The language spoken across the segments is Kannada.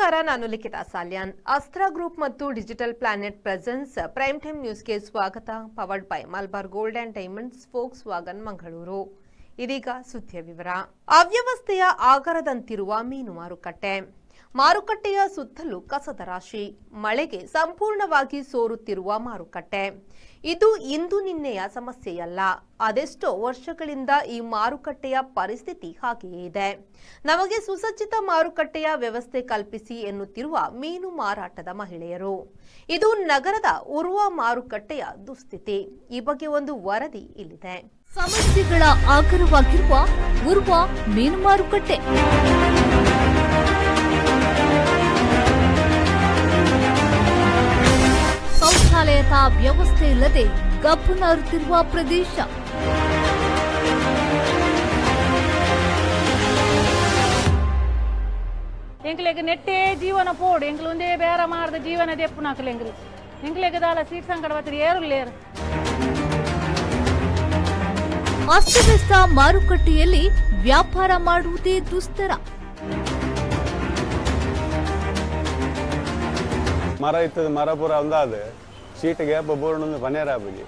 ನಮಸ್ಕಾರ, ನಾನು ಲಿಖಿತಾ ಸಾಲ್ಯಾನ್. ಅಸ್ತ್ರ ಗ್ರೂಪ್ ಮತ್ತು digital planet presence prime time ನ್ಯೂಸ್ಗೆ ಸ್ವಾಗತ. Powered by Malabar gold and diamonds Volkswagen Mangaluru ಇದೀಗ ಸುದ್ದಿಯ ವಿವರ. ಅವ್ಯವಸ್ಥೆಯ ಆಗರದಂತಿರುವ ಮೀನು ಮಾರುಕಟ್ಟೆ. ಮಾರುಕಟ್ಟೆಯ ಸುತ್ತಲೂ ಕಸದ ರಾಶಿ. ಮಳೆಗೆ ಸಂಪೂರ್ಣವಾಗಿ ಸೋರುತ್ತಿರುವ ಮಾರುಕಟ್ಟೆ. ಇದು ಇಂದು ನಿನ್ನೆಯ ಸಮಸ್ಯೆಯಲ್ಲ. ಅದೆಷ್ಟೋ ವರ್ಷಗಳಿಂದ ಈ ಮಾರುಕಟ್ಟೆಯ ಪರಿಸ್ಥಿತಿ ಹಾಗೆಯೇ ಇದೆ. ನಮಗೆ ಸುಸಜ್ಜಿತ ಮಾರುಕಟ್ಟೆಯ ವ್ಯವಸ್ಥೆ ಕಲ್ಪಿಸಿ ಎನ್ನುತ್ತಿರುವ ಮೀನು ಮಾರಾಟದ ಮಹಿಳೆಯರು. ಇದು ನಗರದ ಉರ್ವ ಮಾರುಕಟ್ಟೆಯ ದುಸ್ಥಿತಿ. ಈ ಬಗ್ಗೆ ಒಂದು ವರದಿ ಇಲ್ಲಿದೆ. ಸಮಸ್ಯೆಗಳ ಆಗರವಾಗಿರುವ ಉರ್ವ ಮೀನು ಮಾರುಕಟ್ಟೆ. ವ್ಯವಸ್ಥೆ ಇಲ್ಲದೆ ಕಬ್ಬು ನಾರುತ್ತಿರುವ ಪ್ರದೇಶ. ಎಂಕ್ಲೆಗ್ ನೆಟ್ಟೇ ಜೀವನ ಪೋಡು ಒಂದೇ ಬೇರೆ ಮಾಡ್ದ ಜೀವನ ದೆಪ್ಪು ನಾಕಲು ಎಂಗ್ಲು ಎಂಕ್ಲೆಗ್ ದಾಲ ಸೀಟ್ ಸಂಕಟ ಬತ್ತಿರಿ ಏರು ಲೇರು. ಅಸ್ತವ್ಯಸ್ತ ಮಾರುಕಟ್ಟೆಯಲ್ಲಿ ವ್ಯಾಪಾರ ಮಾಡುವುದೇ ದುಸ್ತರ. ಮರ ಇತ್ತದ ಮರ ಪೂರ ಒಂದಾದ. ಶೀಟ್ ಗ್ಯಾಪ್ ಬೋರ್ಡ್ ಒಂದು ಆಪುಜಿ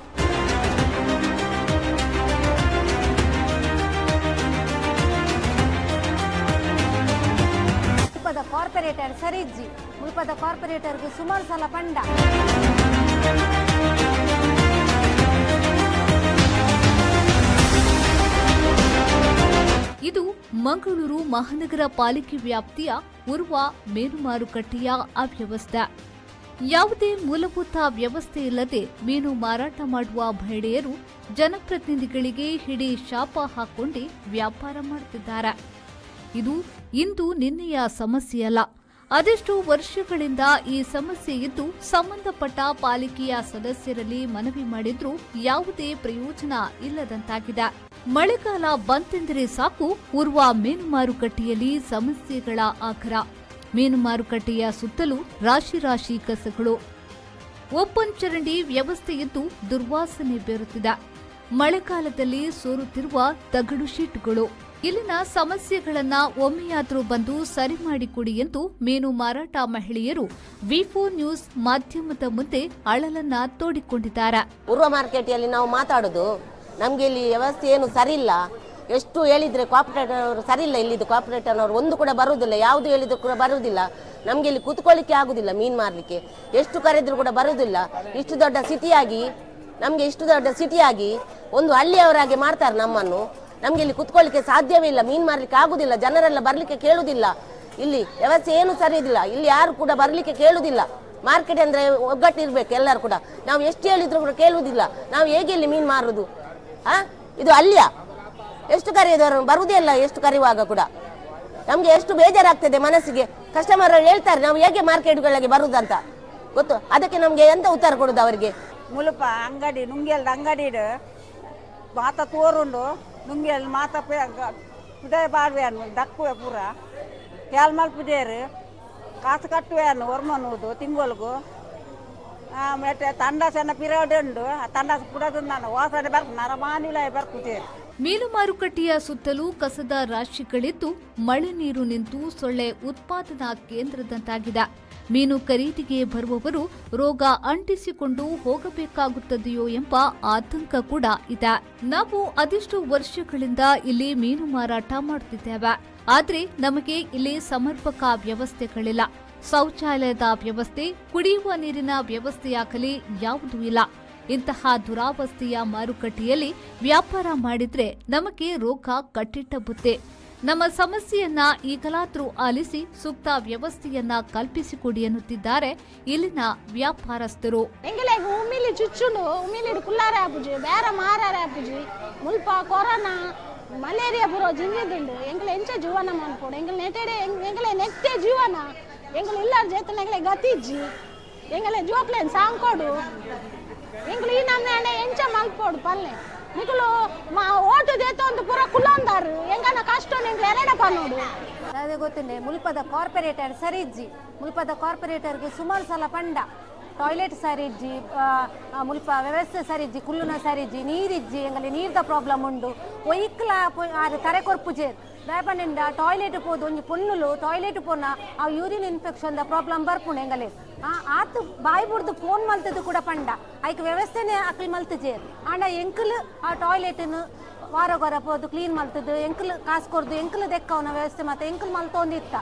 ಮುಲ್ಪದ ಕಾರ್ಪೊರೇಟರ್ ಸರಿಜ್ಜಿ ಮುಲ್ಪದ ಕಾರ್ಪೊರೇಟರ್ಗೆ ಸುಮಾರು ಸಲ ಪಂಡ. ಇದು ಮಂಗಳೂರು ಮಹಾನಗರ ಪಾಲಿಕೆ ವ್ಯಾಪ್ತಿಯ ಉರ್ವ ಮೇನು ಮಾರುಕಟ್ಟೆಯ ಅವ್ಯವಸ್ಥೆ. ಯಾವುದೇ ಮೂಲಭೂತ ವ್ಯವಸ್ಥೆ ಇಲ್ಲದೆ ಮೀನು ಮಾರಾಟ ಮಾಡುವ ಮಹಿಳೆಯರು ಜನಪ್ರತಿನಿಧಿಗಳಿಗೆ ಹಿಡಿ ಶಾಪ ಹಾಕೊಂಡು ವ್ಯಾಪಾರ ಮಾಡುತ್ತಿದ್ದಾರೆ. ಇದು ಇಂದು ನಿನ್ನೆಯ ಸಮಸ್ಯೆಯಲ್ಲ. ಅದೆಷ್ಟು ವರ್ಷಗಳಿಂದ ಈ ಸಮಸ್ಯೆ ಇದ್ದು ಸಂಬಂಧಪಟ್ಟ ಪಾಲಿಕೆಯ ಸದಸ್ಯರಲ್ಲಿ ಮನವಿ ಮಾಡಿದ್ರೂ ಯಾವುದೇ ಪ್ರಯೋಜನ ಇಲ್ಲದಂತಾಗಿದೆ. ಮಳೆಗಾಲ ಬಂತೆಂದರೆ ಸಾಕು ಪೂರ್ವ ಮೀನು ಮಾರುಕಟ್ಟೆಯಲ್ಲಿ ಸಮಸ್ಯೆಗಳ ಆಕರ ಮೀನು ಮಾರುಕಟ್ಟೆಯ ಸುತ್ತಲೂ ರಾಶಿ ರಾಶಿ ಕಸಗಳು. ಓಪನ್ ಚರಂಡಿ ವ್ಯವಸ್ಥೆಯಿದ್ದು ದುರ್ವಾಸನೆ ಬೀರುತ್ತಿದೆ. ಮಳೆಗಾಲದಲ್ಲಿ ಸೋರುತ್ತಿರುವ ತಗಡು ಶೀಟ್ಗಳು. ಇಲ್ಲಿನ ಸಮಸ್ಯೆಗಳನ್ನ ಒಮ್ಮೆಯಾದರೂ ಬಂದು ಸರಿ ಮಾಡಿಕೊಡಿ ಎಂದು ಮೀನು ಮಾರಾಟ ಮಹಿಳೆಯರು ವಿಫೋ ನ್ಯೂಸ್ ಮಾಧ್ಯಮದ ಮುಂದೆ ಅಳಲನ್ನ ತೋಡಿಕೊಂಡಿದ್ದಾರೆ. ಪೂರ್ವ ಮಾರ್ಕೆಟ್ ನಾವು ಮಾತಾಡೋದು, ನಮಗೆ ಇಲ್ಲಿ ವ್ಯವಸ್ಥೆ ಏನು ಸರಿ ಇಲ್ಲ ಎಷ್ಟು ಹೇಳಿದರೆ ಕೋಆಪರೇಟರ್ ಅವರು ಸರಿ ಇಲ್ಲ, ಇಲ್ಲಿದ್ದು ಕೋಆಪರೇಟರ್ ಅವರು ಒಂದು ಕೂಡ ಬರುವುದಿಲ್ಲ, ಯಾವುದು ಹೇಳಿದ್ರು ಕೂಡ ಬರುವುದಿಲ್ಲ. ನಮಗೆ ಇಲ್ಲಿ ಕೂತ್ಕೊಳ್ಳಿಕ್ಕೆ ಆಗುದಿಲ್ಲ, ಮೀನು ಮಾರಲಿಕ್ಕೆ. ಎಷ್ಟು ಕರೆದ್ರು ಕೂಡ ಬರುವುದಿಲ್ಲ. ಇಷ್ಟು ದೊಡ್ಡ ಸಿಟಿಯಾಗಿ, ನಮಗೆ ಇಷ್ಟು ದೊಡ್ಡ ಸಿಟಿಯಾಗಿ ಒಂದು ಹಳ್ಳಿಯವರಾಗಿ ಮಾಡ್ತಾರೆ ನಮ್ಮನ್ನು. ನಮಗೆ ಇಲ್ಲಿ ಕೂತ್ಕೊಳ್ಳಿಕ್ಕೆ ಸಾಧ್ಯವೇ ಇಲ್ಲ, ಮೀನು ಮಾರಲಿಕ್ಕೆ ಆಗುದಿಲ್ಲ, ಜನರೆಲ್ಲ ಬರಲಿಕ್ಕೆ ಕೇಳುವುದಿಲ್ಲ. ಇಲ್ಲಿ ವ್ಯವಸ್ಥೆ ಏನು ಸರಿ ಇಲ್ಲಿ ಯಾರು ಕೂಡ ಬರಲಿಕ್ಕೆ ಕೇಳುವುದಿಲ್ಲ. ಮಾರ್ಕೆಟ್ ಅಂದರೆ ಒಗ್ಗಟ್ಟು ಇರಬೇಕು ಎಲ್ಲರೂ ಕೂಡ. ನಾವು ಎಷ್ಟು ಹೇಳಿದ್ರು ಕೂಡ ಕೇಳುವುದಿಲ್ಲ. ನಾವು ಹೇಗೆ ಇಲ್ಲಿ ಮೀನು ಮಾರುದು? ಹಾಂ ಇದು ಅಲ್ಯ ಎಷ್ಟು ಕರೆಯೋದು ಬರುವುದೇ ಇಲ್ಲ, ಎಷ್ಟು ಕರೆಯುವಾಗ ಕೂಡ. ನಮ್ಗೆ ಎಷ್ಟು ಬೇಜಾರಾಗ್ತದೆ ಮನಸ್ಸಿಗೆ. ಕಸ್ಟಮರ್ ಹೇಳ್ತಾರೆ, ನಾವು ಹೇಗೆ ಮಾರ್ಕೆಟ್ಗಳಿಗೆ ಬರುದಂತ. ಗೊತ್ತು? ಅದಕ್ಕೆ ನಮ್ಗೆ ಎಂತ ಉತ್ತರ ಕೊಡುದು ಅವರಿಗೆ? ಮುಲುಪ, ಅಂಗಡಿ, ನುಂಗಿಯಲ್ದ ಅಂಗಡಿಡು ಮಾತ ತೋರುಂಡು, ನುಂಗಿಯಲ್ಲಿ ಮಾತ ಹೃದಯ ಬಾಡ್ವೆ ಅನ್ನು ದಕ್ಕುವೆ ಪೂರ. ಕ್ಯಾಲ್ ಮಲ್ಪುದೇರು ಕಾಸು ಕಟ್ಟುವೆ ಅನ್ನು ತಿಂಗಳಿಗೂ. ಮತ್ತೆ ತಂಡ ಸಣ್ಣ ಪಿರಿಯಡ್ ಉಂಡು, ಆ ತಂಡ ಪುಡದ ನಾನು ವಾಸನೆ ಮೀನು ಮಾರುಕಟ್ಟೆಯ ಸುತ್ತಲೂ ಕಸದ ರಾಶಿಗಳಿದ್ದು ಮಳೆ ನೀರು ನಿಂತು ಸೊಳ್ಳೆ ಉತ್ಪಾದನಾ ಕೇಂದ್ರದಂತಾಗಿದೆ. ಮೀನು ಖರೀದಿಗೆ ಬರುವವರು ರೋಗ ಅಂಟಿಸಿಕೊಂಡು ಹೋಗಬೇಕಾಗುತ್ತದೆಯೋ ಎಂಬ ಆತಂಕ ಕೂಡ ಇದೆ. ನಾವು ಅದೆಷ್ಟು ವರ್ಷಗಳಿಂದ ಇಲ್ಲಿ ಮೀನು ಮಾರಾಟ ಮಾಡುತ್ತಿದ್ದೇವೆ. ಆದರೆ ನಮಗೆ ಇಲ್ಲಿ ಸಮರ್ಪಕ ವ್ಯವಸ್ಥೆಗಳಿಲ್ಲ. ಶೌಚಾಲಯದ ವ್ಯವಸ್ಥೆ, ಕುಡಿಯುವ ನೀರಿನ ವ್ಯವಸ್ಥೆಯಾಗಲಿ ಯಾವುದೂ ಇಲ್ಲ. ಇಂತಹ ದುರಾವಸ್ಥೆಯ ಮಾರುಕಟ್ಟೆಯಲ್ಲಿ ವ್ಯಾಪಾರ ಮಾಡಿದ್ರೆ ನಮಗೆ ರೋಗ, ಕಟ್ಟಿಟ್ಟ ಬುತ್ತೆ ನಮ್ಮ ಸಮಸ್ಯೆಯನ್ನ ಈಗಲಾದ್ರೂ ಆಲಿಸಿ ಸೂಕ್ತ ವ್ಯವಸ್ಥೆಯನ್ನ ಕಲ್ಪಿಸಿಕೊಡಿ ಎನ್ನುತ್ತಿದ್ದಾರೆ ಇಲ್ಲಿನ ವ್ಯಾಪಾರಸ್ಥರು. ಚುಚ್ಚುಂಡು ಉಮ್ಮಿಲಿಡು ಕುಲ್ಲಾರೆ ಆಪುಜಿ ಬೇರೆ ಮಾರಾರೆ ಆಪುಜಿ ಮುಲ್ಪ ಕೊರೋನಾ, ಮಲೇರಿಯಾ ಬರೋ ಜಿಂಜಿದುಂಡು ಎಂಗ್ಲ ಎಂಚ ಜೀವನ ಮಾಡ್ಕೊಡು, ಎಂಗ್ಲ ನೆಟೆಡೆ ಎಂಗ್ಲ ನೆಕ್ತೆ ಜೀವನ. ಎಂಗ್ಲ ಇಲ್ಲಾರ ಜೇತನ ಎಂಗ್ಲ ಗತಿಜ್ಜಿ. ಎಂಗ್ಲ ಜೋಕ್ಲೇನ್ ಸಾಂಗ್ಕೊಡು ಎಂಗ್ಲ ಈ ನಮ್ಮ ಎಂಚ ಮಲ್ಪೋಡು ಪಲ್ಲೆ. ಮಾ ಓಟು ದೇತ ಒಂದು ಪೂರ ಕುಲ್ಲೊಂದಾರು ಎಂಗನ ಕಷ್ಟ ನಿಂಗೆ ಎರಡ ಪನ್ನೋಡು ಅದೇ ಗೊತ್ತುಂಡೆ ಮುಲ್ಪದ ಕಾರ್ಪೊರೇಟರ್ ಸರಿಜ್ಜಿ, ಮುಲ್ಪದ ಕಾರ್ಪೊರೇಟರ್ಗೆ ಸುಮಾರು ಸಲ ಪಂಡ. ಟಾಯ್ಲೆಟ್ ಸರಿಜ್ಜಿ ಮುಲ್ಪ ವ್ಯವಸ್ಥೆ ಸರಿಜ್ಜಿ, ಕುಲ್ಲುನ ಸರಿಜ್ಜಿ, ನೀರಿಜ್ಜಿ ಎಂಗಲ್ಲಿ ನೀರ್ದ ಪ್ರಾಬ್ಲಮ್ ಉಂಡು. ಒಯ್ಕ್ಲ ಅದು ತರೆ ಕೊರ್ಪುಜೇರ್ ದಾಯಪಂಡ ಟಾಯ್ಲೆಟ್ ಪೋದು ಒಂಜಿ ಪೊನ್ನುಲು, ಟಾಯ್ಲೆಟ್ ಪೋನ ಆ ಯೂರಿನ್ ಇನ್ಫೆಕ್ಷನ್ ದ ಪ್ರಾಬ್ಲಮ್ ಬರ್ಪುಂಡು ಎಂಗಲೆ ಆ ಆತು, ಬಾಯಿ ಬುಡ್ದು ಫೋನ್ ಮಲ್ತದ್ದು ಕೂಡ ಪಂಡ. ಐಕ್ ವ್ಯವಸ್ಥೆನೆ ಅಕ್ಲಿ ಮಲ್ತಜೇರ್ ಆಂಡ ಎಂಕಲ್ ಆ ಟಾಯ್ಲೆಟ್ ವಾರ ಗೊರ ಪೋದು ಕ್ಲೀನ್ ಮಲ್ತದ್ದು, ಎಂಕಲ್ ಕಾಸು ಕೊರ್ದು, ಎಂಕಲ್ ದೆಕ್ಕವನ ವ್ಯವಸ್ಥೆ ಮತ್ತೆ ಎಂಕಲ್ ಮಲ್ತೊಂದಿತ್ತ.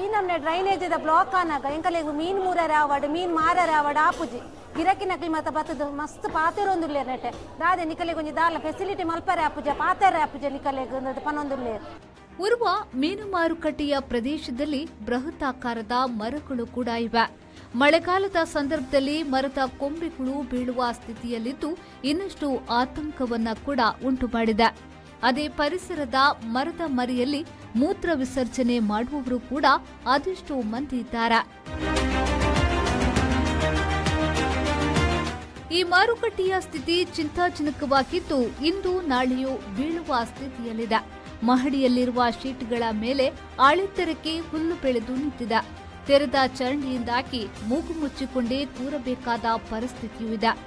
ಈ ನಮ್ನೆ ಡ್ರೈನೇಜ್ ಬ್ಲಾಕ್ ಆನಾಗ ಎಂಕಲೆಗ್ ಮೀನ್ ಮೂರರ ಆವಡ್, ಮೀನ್ ಮಾರರ ಆವಡ್ ಆಪುಜಿ. ಗಿರಕಿನಕ್ಲಿ ಮತ್ತೆ ಬತ್ತದು ಮಸ್ತ್ ಪಾತೆರೊಂದುಲ್ಲೆ ನೆಟೆ ದಾದೆ ಒಂಜಿ ದಾಲ ಫೆಸಿಲಿಟಿ ಮಲ್ಪರೆ ಆಪುಜ, ಪಾತೆರೆ ಆಪುಜ ಪನ್ನೊಂದು ಪನೊಂದುಲ್ಲೆ ಉರ್ವ ಮೀನು ಮಾರುಕಟ್ಟೆಯ ಪ್ರದೇಶದಲ್ಲಿ ಬೃಹತ್ತಾಕಾರದ ಮರಗಳು ಕೂಡ ಇವೆ. ಮಳೆಗಾಲದ ಸಂದರ್ಭದಲ್ಲಿ ಮರದ ಕೊಂಬೆಗಳು ಬೀಳುವ ಸ್ಥಿತಿಯಲ್ಲಿದ್ದು ಇನ್ನಷ್ಟು ಆತಂಕವನ್ನ ಕೂಡ ಉಂಟು ಮಾಡಿದೆ. ಅದೇ ಪರಿಸರದ ಮರದ ಮರಿಯಲ್ಲಿ ಮೂತ್ರ ವಿಸರ್ಜನೆ ಮಾಡುವವರು ಕೂಡ ಅದೆಷ್ಟು ಮಂದಿ ಇದ್ದಾರೆ. ಈ ಮಾರುಕಟ್ಟೆಯ ಸ್ಥಿತಿ ಚಿಂತಾಜನಕವಾಗಿದ್ದು ಇಂದು ನಾಳೆಯೂ ಬೀಳುವ ಸ್ಥಿತಿಯಲ್ಲಿದೆ. ಮಹಡಿಯಲ್ಲಿರುವ ಶೀಟ್ಗಳ ಮೇಲೆ ಆಳೆತ್ತರಕ್ಕೆ ಹುಲ್ಲು ಬೆಳೆದು ನಿಂತಿದ. ತೆರೆದ ಚರಂಡಿಯಿಂದಾಗಿ ಮೂಗು ಮುಚ್ಚಿಕೊಂಡೇ ಕೂರಬೇಕಾದ ಪರಿಸ್ಥಿತಿಯೂ ಇದೆ.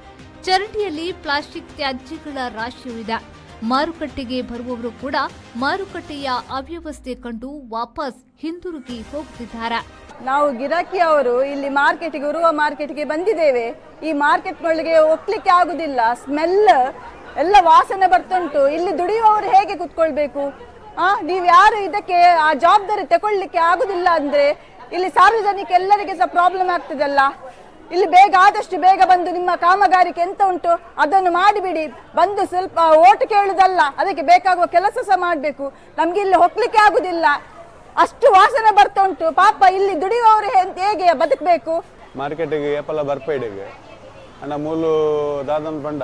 ಚರಂಡಿಯಲ್ಲಿ ಪ್ಲಾಸ್ಟಿಕ್ ತ್ಯಾಜ್ಯಗಳ ರಾಶಿಯೂ ಇದೆ. ಮಾರುಕಟ್ಟೆಗೆ ಬರುವವರು ಕೂಡ ಮಾರುಕಟ್ಟೆಯ ಅವ್ಯವಸ್ಥೆ ಕಂಡು ವಾಪಸ್ ಹಿಂದಿರುಗಿ ಹೋಗುತ್ತಿದ್ದಾರೆ ನಾವು ಗಿರಾಕಿ ಅವರು ಇಲ್ಲಿ ಮಾರ್ಕೆಟ್ಗೆ, ಉರುವ ಮಾರ್ಕೆಟ್ಗೆ ಬಂದಿದ್ದೇವೆ. ಈ ಮಾರ್ಕೆಟ್ಗಳಿಗೆ ಒಪ್ಲಿಕ್ಕೆ ಆಗುದಿಲ್ಲ. ಸ್ಮೆಲ್ ಎಲ್ಲ ವಾಸನೆ ಬರ್ತುಂಟು. ಇಲ್ಲಿ ದುಡಿಯುವವರು ಹೇಗೆ ಕುತ್ಕೊಳ್ಬೇಕು? ಆ, ನೀವು ಯಾರು ಇದಕ್ಕೆ ಆ ಜವಾಬ್ದಾರಿ ತಗೊಳ್ಳಿಕ್ಕೆ ಆಗುದಿಲ್ಲ ಅಂದ್ರೆ ಇಲ್ಲಿ ಸಾರ್ವಜನಿಕ ಎಲ್ಲರಿಗೆ ಸಹ ಪ್ರಾಬ್ಲಮ್ ಆಗ್ತದಲ್ಲ. ಇಲ್ಲಿ ಬೇಗ ಆದಷ್ಟು ಬೇಗ ಬಂದು ನಿಮ್ಮ ಕಾಮಗಾರಿಕೆ ಎಂತ ಉಂಟು ಅದನ್ನು ಮಾಡಿಬಿಡಿ. ಬಂದು ಸ್ವಲ್ಪ ಓಟ್ ಕೇಳುದಲ್ಲ, ಅದಕ್ಕೆ ಬೇಕಾಗುವ ಕೆಲಸ ಸಹ ಮಾಡಬೇಕು. ನಮ್ಗೆ ಇಲ್ಲಿ ಹೋಗ್ಲಿಕ್ಕೆ ಆಗುದಿಲ್ಲ. ಅಷ್ಟು ವಾಸನೆ ಬರ್ತಾ ಉಂಟು ಪಾಪ ಇಲ್ಲಿ ದುಡಿಯುವವರು ಹೇಗೆ ಬದುಕಬೇಕು? ಮಾರ್ಕೆಟಿಗೆ ಏಪಲ ಬರ್ಪೇಡಿಗೆ. ಅಣ್ಣ, ಮೂಲು ದಾದನ್ ಪಂಡ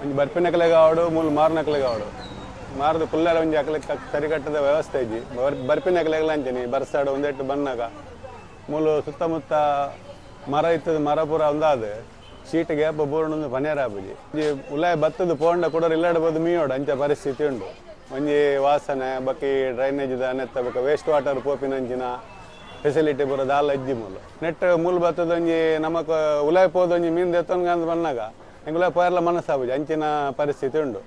ಒಂಜಿ ಬರ್ಪಿನಕಲೆಗೆ ಆವಡು ಮೂಲು ಮಾರ್ನಕಲೆಗೆ ಆವಡು ಮಾರ್ದು ಕುಲ್ಲೆರ ಒಂಜಿ ಅಕಲೆ ಸರಿಕಟ್ಟದ ವ್ಯವಸ್ಥೆ ಇಜ್ಜಿ. ಬರ್ ಬರ್ಪಿನಕಲೆಗೆ ಅಂಚನಿ ಬರ್ಸಾಡು ಒಂದೆಟ್ಟು ಬನ್ನಾಗ ಮೂಲು ಸುತ್ತಮುತ್ತ ಮರ ಇತ್ತದ ಮರ ಪೂರ ಒಂದಾದ. ಶೀಟ್ ಗ್ಯಾಪ್ ಬೂರ್ಣೊಂದು ಪನೇರ ಆಪುಜಿ. ಒಂಜಿ ಉಲಾಯ ಬತ್ತದ ಪೋಂಡ ಕೂಡ ಇಲ್ಲಾಡಬಹುದು ಮೀಯೋಡು ಅಂಚ ಪರಿಸ್ಥಿತಿ ಉಂಡು. ಒಂಜಿ ವಾಸನೆ ಬಕ್ಕಿ ಡ್ರೈನೇಜ್ ನೆತ್ತ ಬಕ್ಕ ವೇಸ್ಟ್ ವಾಟರ್ ಪೋಪಿನಂಚಿನ ಫೆಸಿಲಿಟಿ ಪೂರ ದಾಲ ಇಜ್ಜಿ ಮೂಲು. ನೆಟ್ ಮೂಲ ಬತ್ತದ ಒಂಜಿ ನಮಕ್ ಉಲಾಯ್ ಪೋದೊಂಜಿ ಮೀನ್ ದೆತ್ತೊನ್ಗಂದ್ ಬಂದಾಗ ಎಂಗುಲ ಪೋಯರ್ಲ ಮನಸ್ಸಾಬುಜಿ ಅಂಚಿನ ಪರಿಸ್ಥಿತಿ ಉಂಡು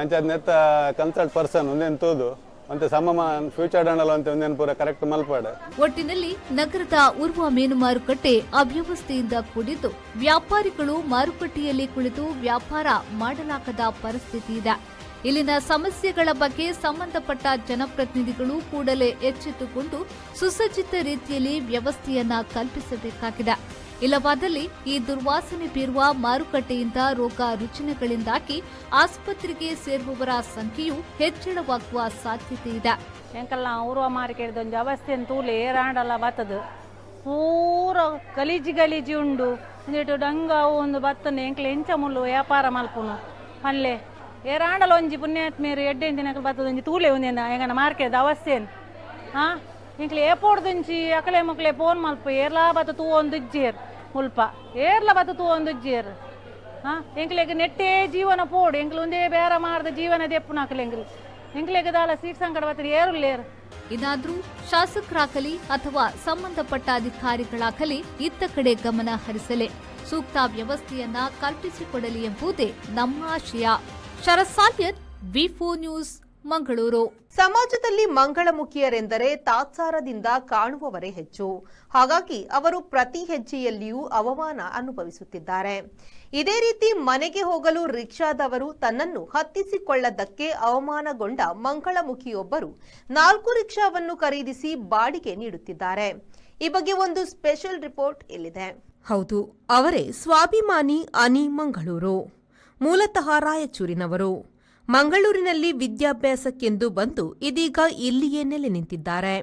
ಅಂಚೆ ಅದ್ ನೆತ್ತ ಕನ್ಸಲ್ಟ್ ಪರ್ಸನ್ ಒಂದೇನು ತೋದು ಅಂತ ಸಮಮ ಫ್ಯೂಚರ್ ಅಂತ ಒಂದೇನು ಪೂರ ಕರೆಕ್ಟ್ ಮಲ್ಪಾಡು. ಒಟ್ಟಿನಲ್ಲಿ ನಗರದ ಉರ್ವ ಮೀನು ಮಾರುಕಟ್ಟೆ ಅವ್ಯವಸ್ಥೆಯಿಂದ ಕೂಡಿದ್ದು. ವ್ಯಾಪಾರಿಗಳು ಮಾರುಕಟ್ಟೆಯಲ್ಲಿ ಕುಳಿತು ವ್ಯಾಪಾರ ಮಾಡಲಾಗದ ಪರಿಸ್ಥಿತಿ ಇದೆ. ಇಲ್ಲಿನ ಸಮಸ್ಯೆಗಳ ಬಗ್ಗೆ ಸಂಬಂಧಪಟ್ಟ ಜನಪ್ರತಿನಿಧಿಗಳು ಕೂಡಲೇ ಎಚ್ಚೆತ್ತುಕೊಂಡು ಸುಸಜ್ಜಿತ ರೀತಿಯಲ್ಲಿ ವ್ಯವಸ್ಥೆಯನ್ನ ಕಲ್ಪಿಸಬೇಕಾಗಿದೆ. ಇಲ್ಲವಾದಲ್ಲಿ ಈ ದುರ್ವಾಸನೆ ಬೀರುವ ಮಾರುಕಟ್ಟೆಯಿಂದ ರೋಗ ರುಜಿನಗಳಿಂದಾಗಿ ಆಸ್ಪತ್ರೆಗೆ ಸೇರುವವರ ಸಂಖ್ಯೆಯು ಹೆಚ್ಚಳವಾಗುವ ಸಾಧ್ಯತೆ ಇದೆ. ಎಂಕಲ್ಲ ಉರುವ ಮಾರ್ಕೆಟ್ ಒಂದು ಅವಸ್ಥೆ ತೂಲೆ ಏರಾಂಡಲ ಬತ್ತದು. ಪೂರ ಗಲೀಜಿ ಗಲೀಜಿ ಉಂಡು. ಒಂದಿಟ್ಟು ಡಂಗ ಒಂದು ಬತ್ತನೆ ಎಂಕ್ಲೆ ಎಂಚ ಮುಳ್ಳು ವ್ಯಾಪಾರ ಮಲ್ಪುನು ಪಲ್ಲೆ ಏರಾಂಡಲ ಒಂಜಿ ಪುಣ್ಯಾತ್ಮೇರು ಎಡ್ಡೆ ದಿನಕ್ಕೆ ಬತ್ತದ. ಒಂಜಿ ತೂಲೆ ಒಂದೇನ ಎಂಗನ ಮಾರ್ಕೆಟ್ ಅವಸ್ಥೆ ಹಾ ದಿಂಚಿ ಅಕಲೆ ಮಕ್ಳೆ ಫೋನ್ ಮಲ್ಪ ಏರ್ಲ ಬತ್ತ ತೂ ಒಂದು ಇಜ್ಜೇರ್ ಮುಲ್ಪ. ಏರ್ಲ ಬತ್ತ ತೂ ಒಂದು ಜೇರ್ ಹಾ ಎಂಕ್ಲೆಗ್ ನೆಟ್ಟೇ ಜೀವನ ಪೋಡು ಎಂಕ್ಲು ಒಂದೇ ಬೇರೆ ಮಾರ್ದ ಜೀವನ ದೆಪ್ಪು ನಕಲೆ ಎಂಗ್ಲಿ ದಾಲ ಸೀಟ್ ಸಂಕಟ ಬತ್ತರಿ ಏರು ಲೇರು ಇದಾದ್ರೂ ಶಾಸಕರಾಗಲಿ ಅಥವಾ ಸಂಬಂಧಪಟ್ಟ ಅಧಿಕಾರಿಗಳಾಗಲಿ ಇತ್ತ ಕಡೆ ಗಮನ ಹರಿಸಲಿ. ಸೂಕ್ತ ವ್ಯವಸ್ಥೆಯನ್ನ ಕಲ್ಪಿಸಿಕೊಡಲಿ ಎಂಬುದೇ ನಮ್ಮ ಆಶಯ. Sharath Salian V four news Mangaluru. ಸಮಾಜದಲ್ಲಿ ಮಂಗಳಮುಖಿಯರೆಂದರೆ ತಾತ್ಸಾರದಿಂದ ಕಾಣುವವರೇ ಹೆಚ್ಚು. ಹಾಗಾಗಿ ಅವರು ಪ್ರತಿ ಹೆಜ್ಜೆಯಲ್ಲಿಯೂ ಅವಮಾನ ಅನುಭವಿಸುತ್ತಿದ್ದಾರೆ. ಇದೇ ರೀತಿ ಮನೆಗೆ ಹೋಗಲು ರಿಕ್ಷಾದವರು ತನ್ನನ್ನು ಹತ್ತಿಸಿಕೊಳ್ಳದಕ್ಕೆ ಅವಮಾನಗೊಂಡ ಮಂಗಳಮುಖಿಯೊಬ್ಬರು ನಾಲ್ಕು ರಿಕ್ಷಾವನ್ನು ಖರೀದಿಸಿ ಬಾಡಿಗೆ ನೀಡುತ್ತಿದ್ದಾರೆ. ಈ ಬಗ್ಗೆ ಒಂದು ಸ್ಪೆಷಲ್ ರಿಪೋರ್ಟ್ ಇಲ್ಲಿದೆ. ಹೌದು ಅವರೇ ಸ್ವಾಭಿಮಾನಿ ಅನಿ ಮಂಗಳೂರು. ಮೂಲತಃ ರಾಯಚೂರಿನವರು. ಮಂಗಳೂರಿನಲ್ಲಿ ವಿದ್ಯಾಭ್ಯಾಸಕ್ಕೆಂದು ಬಂದು ಇದೀಗ ಇಲ್ಲಿಯೇ ನೆಲೆ ನಿಂತಿದ್ದಾರೆ.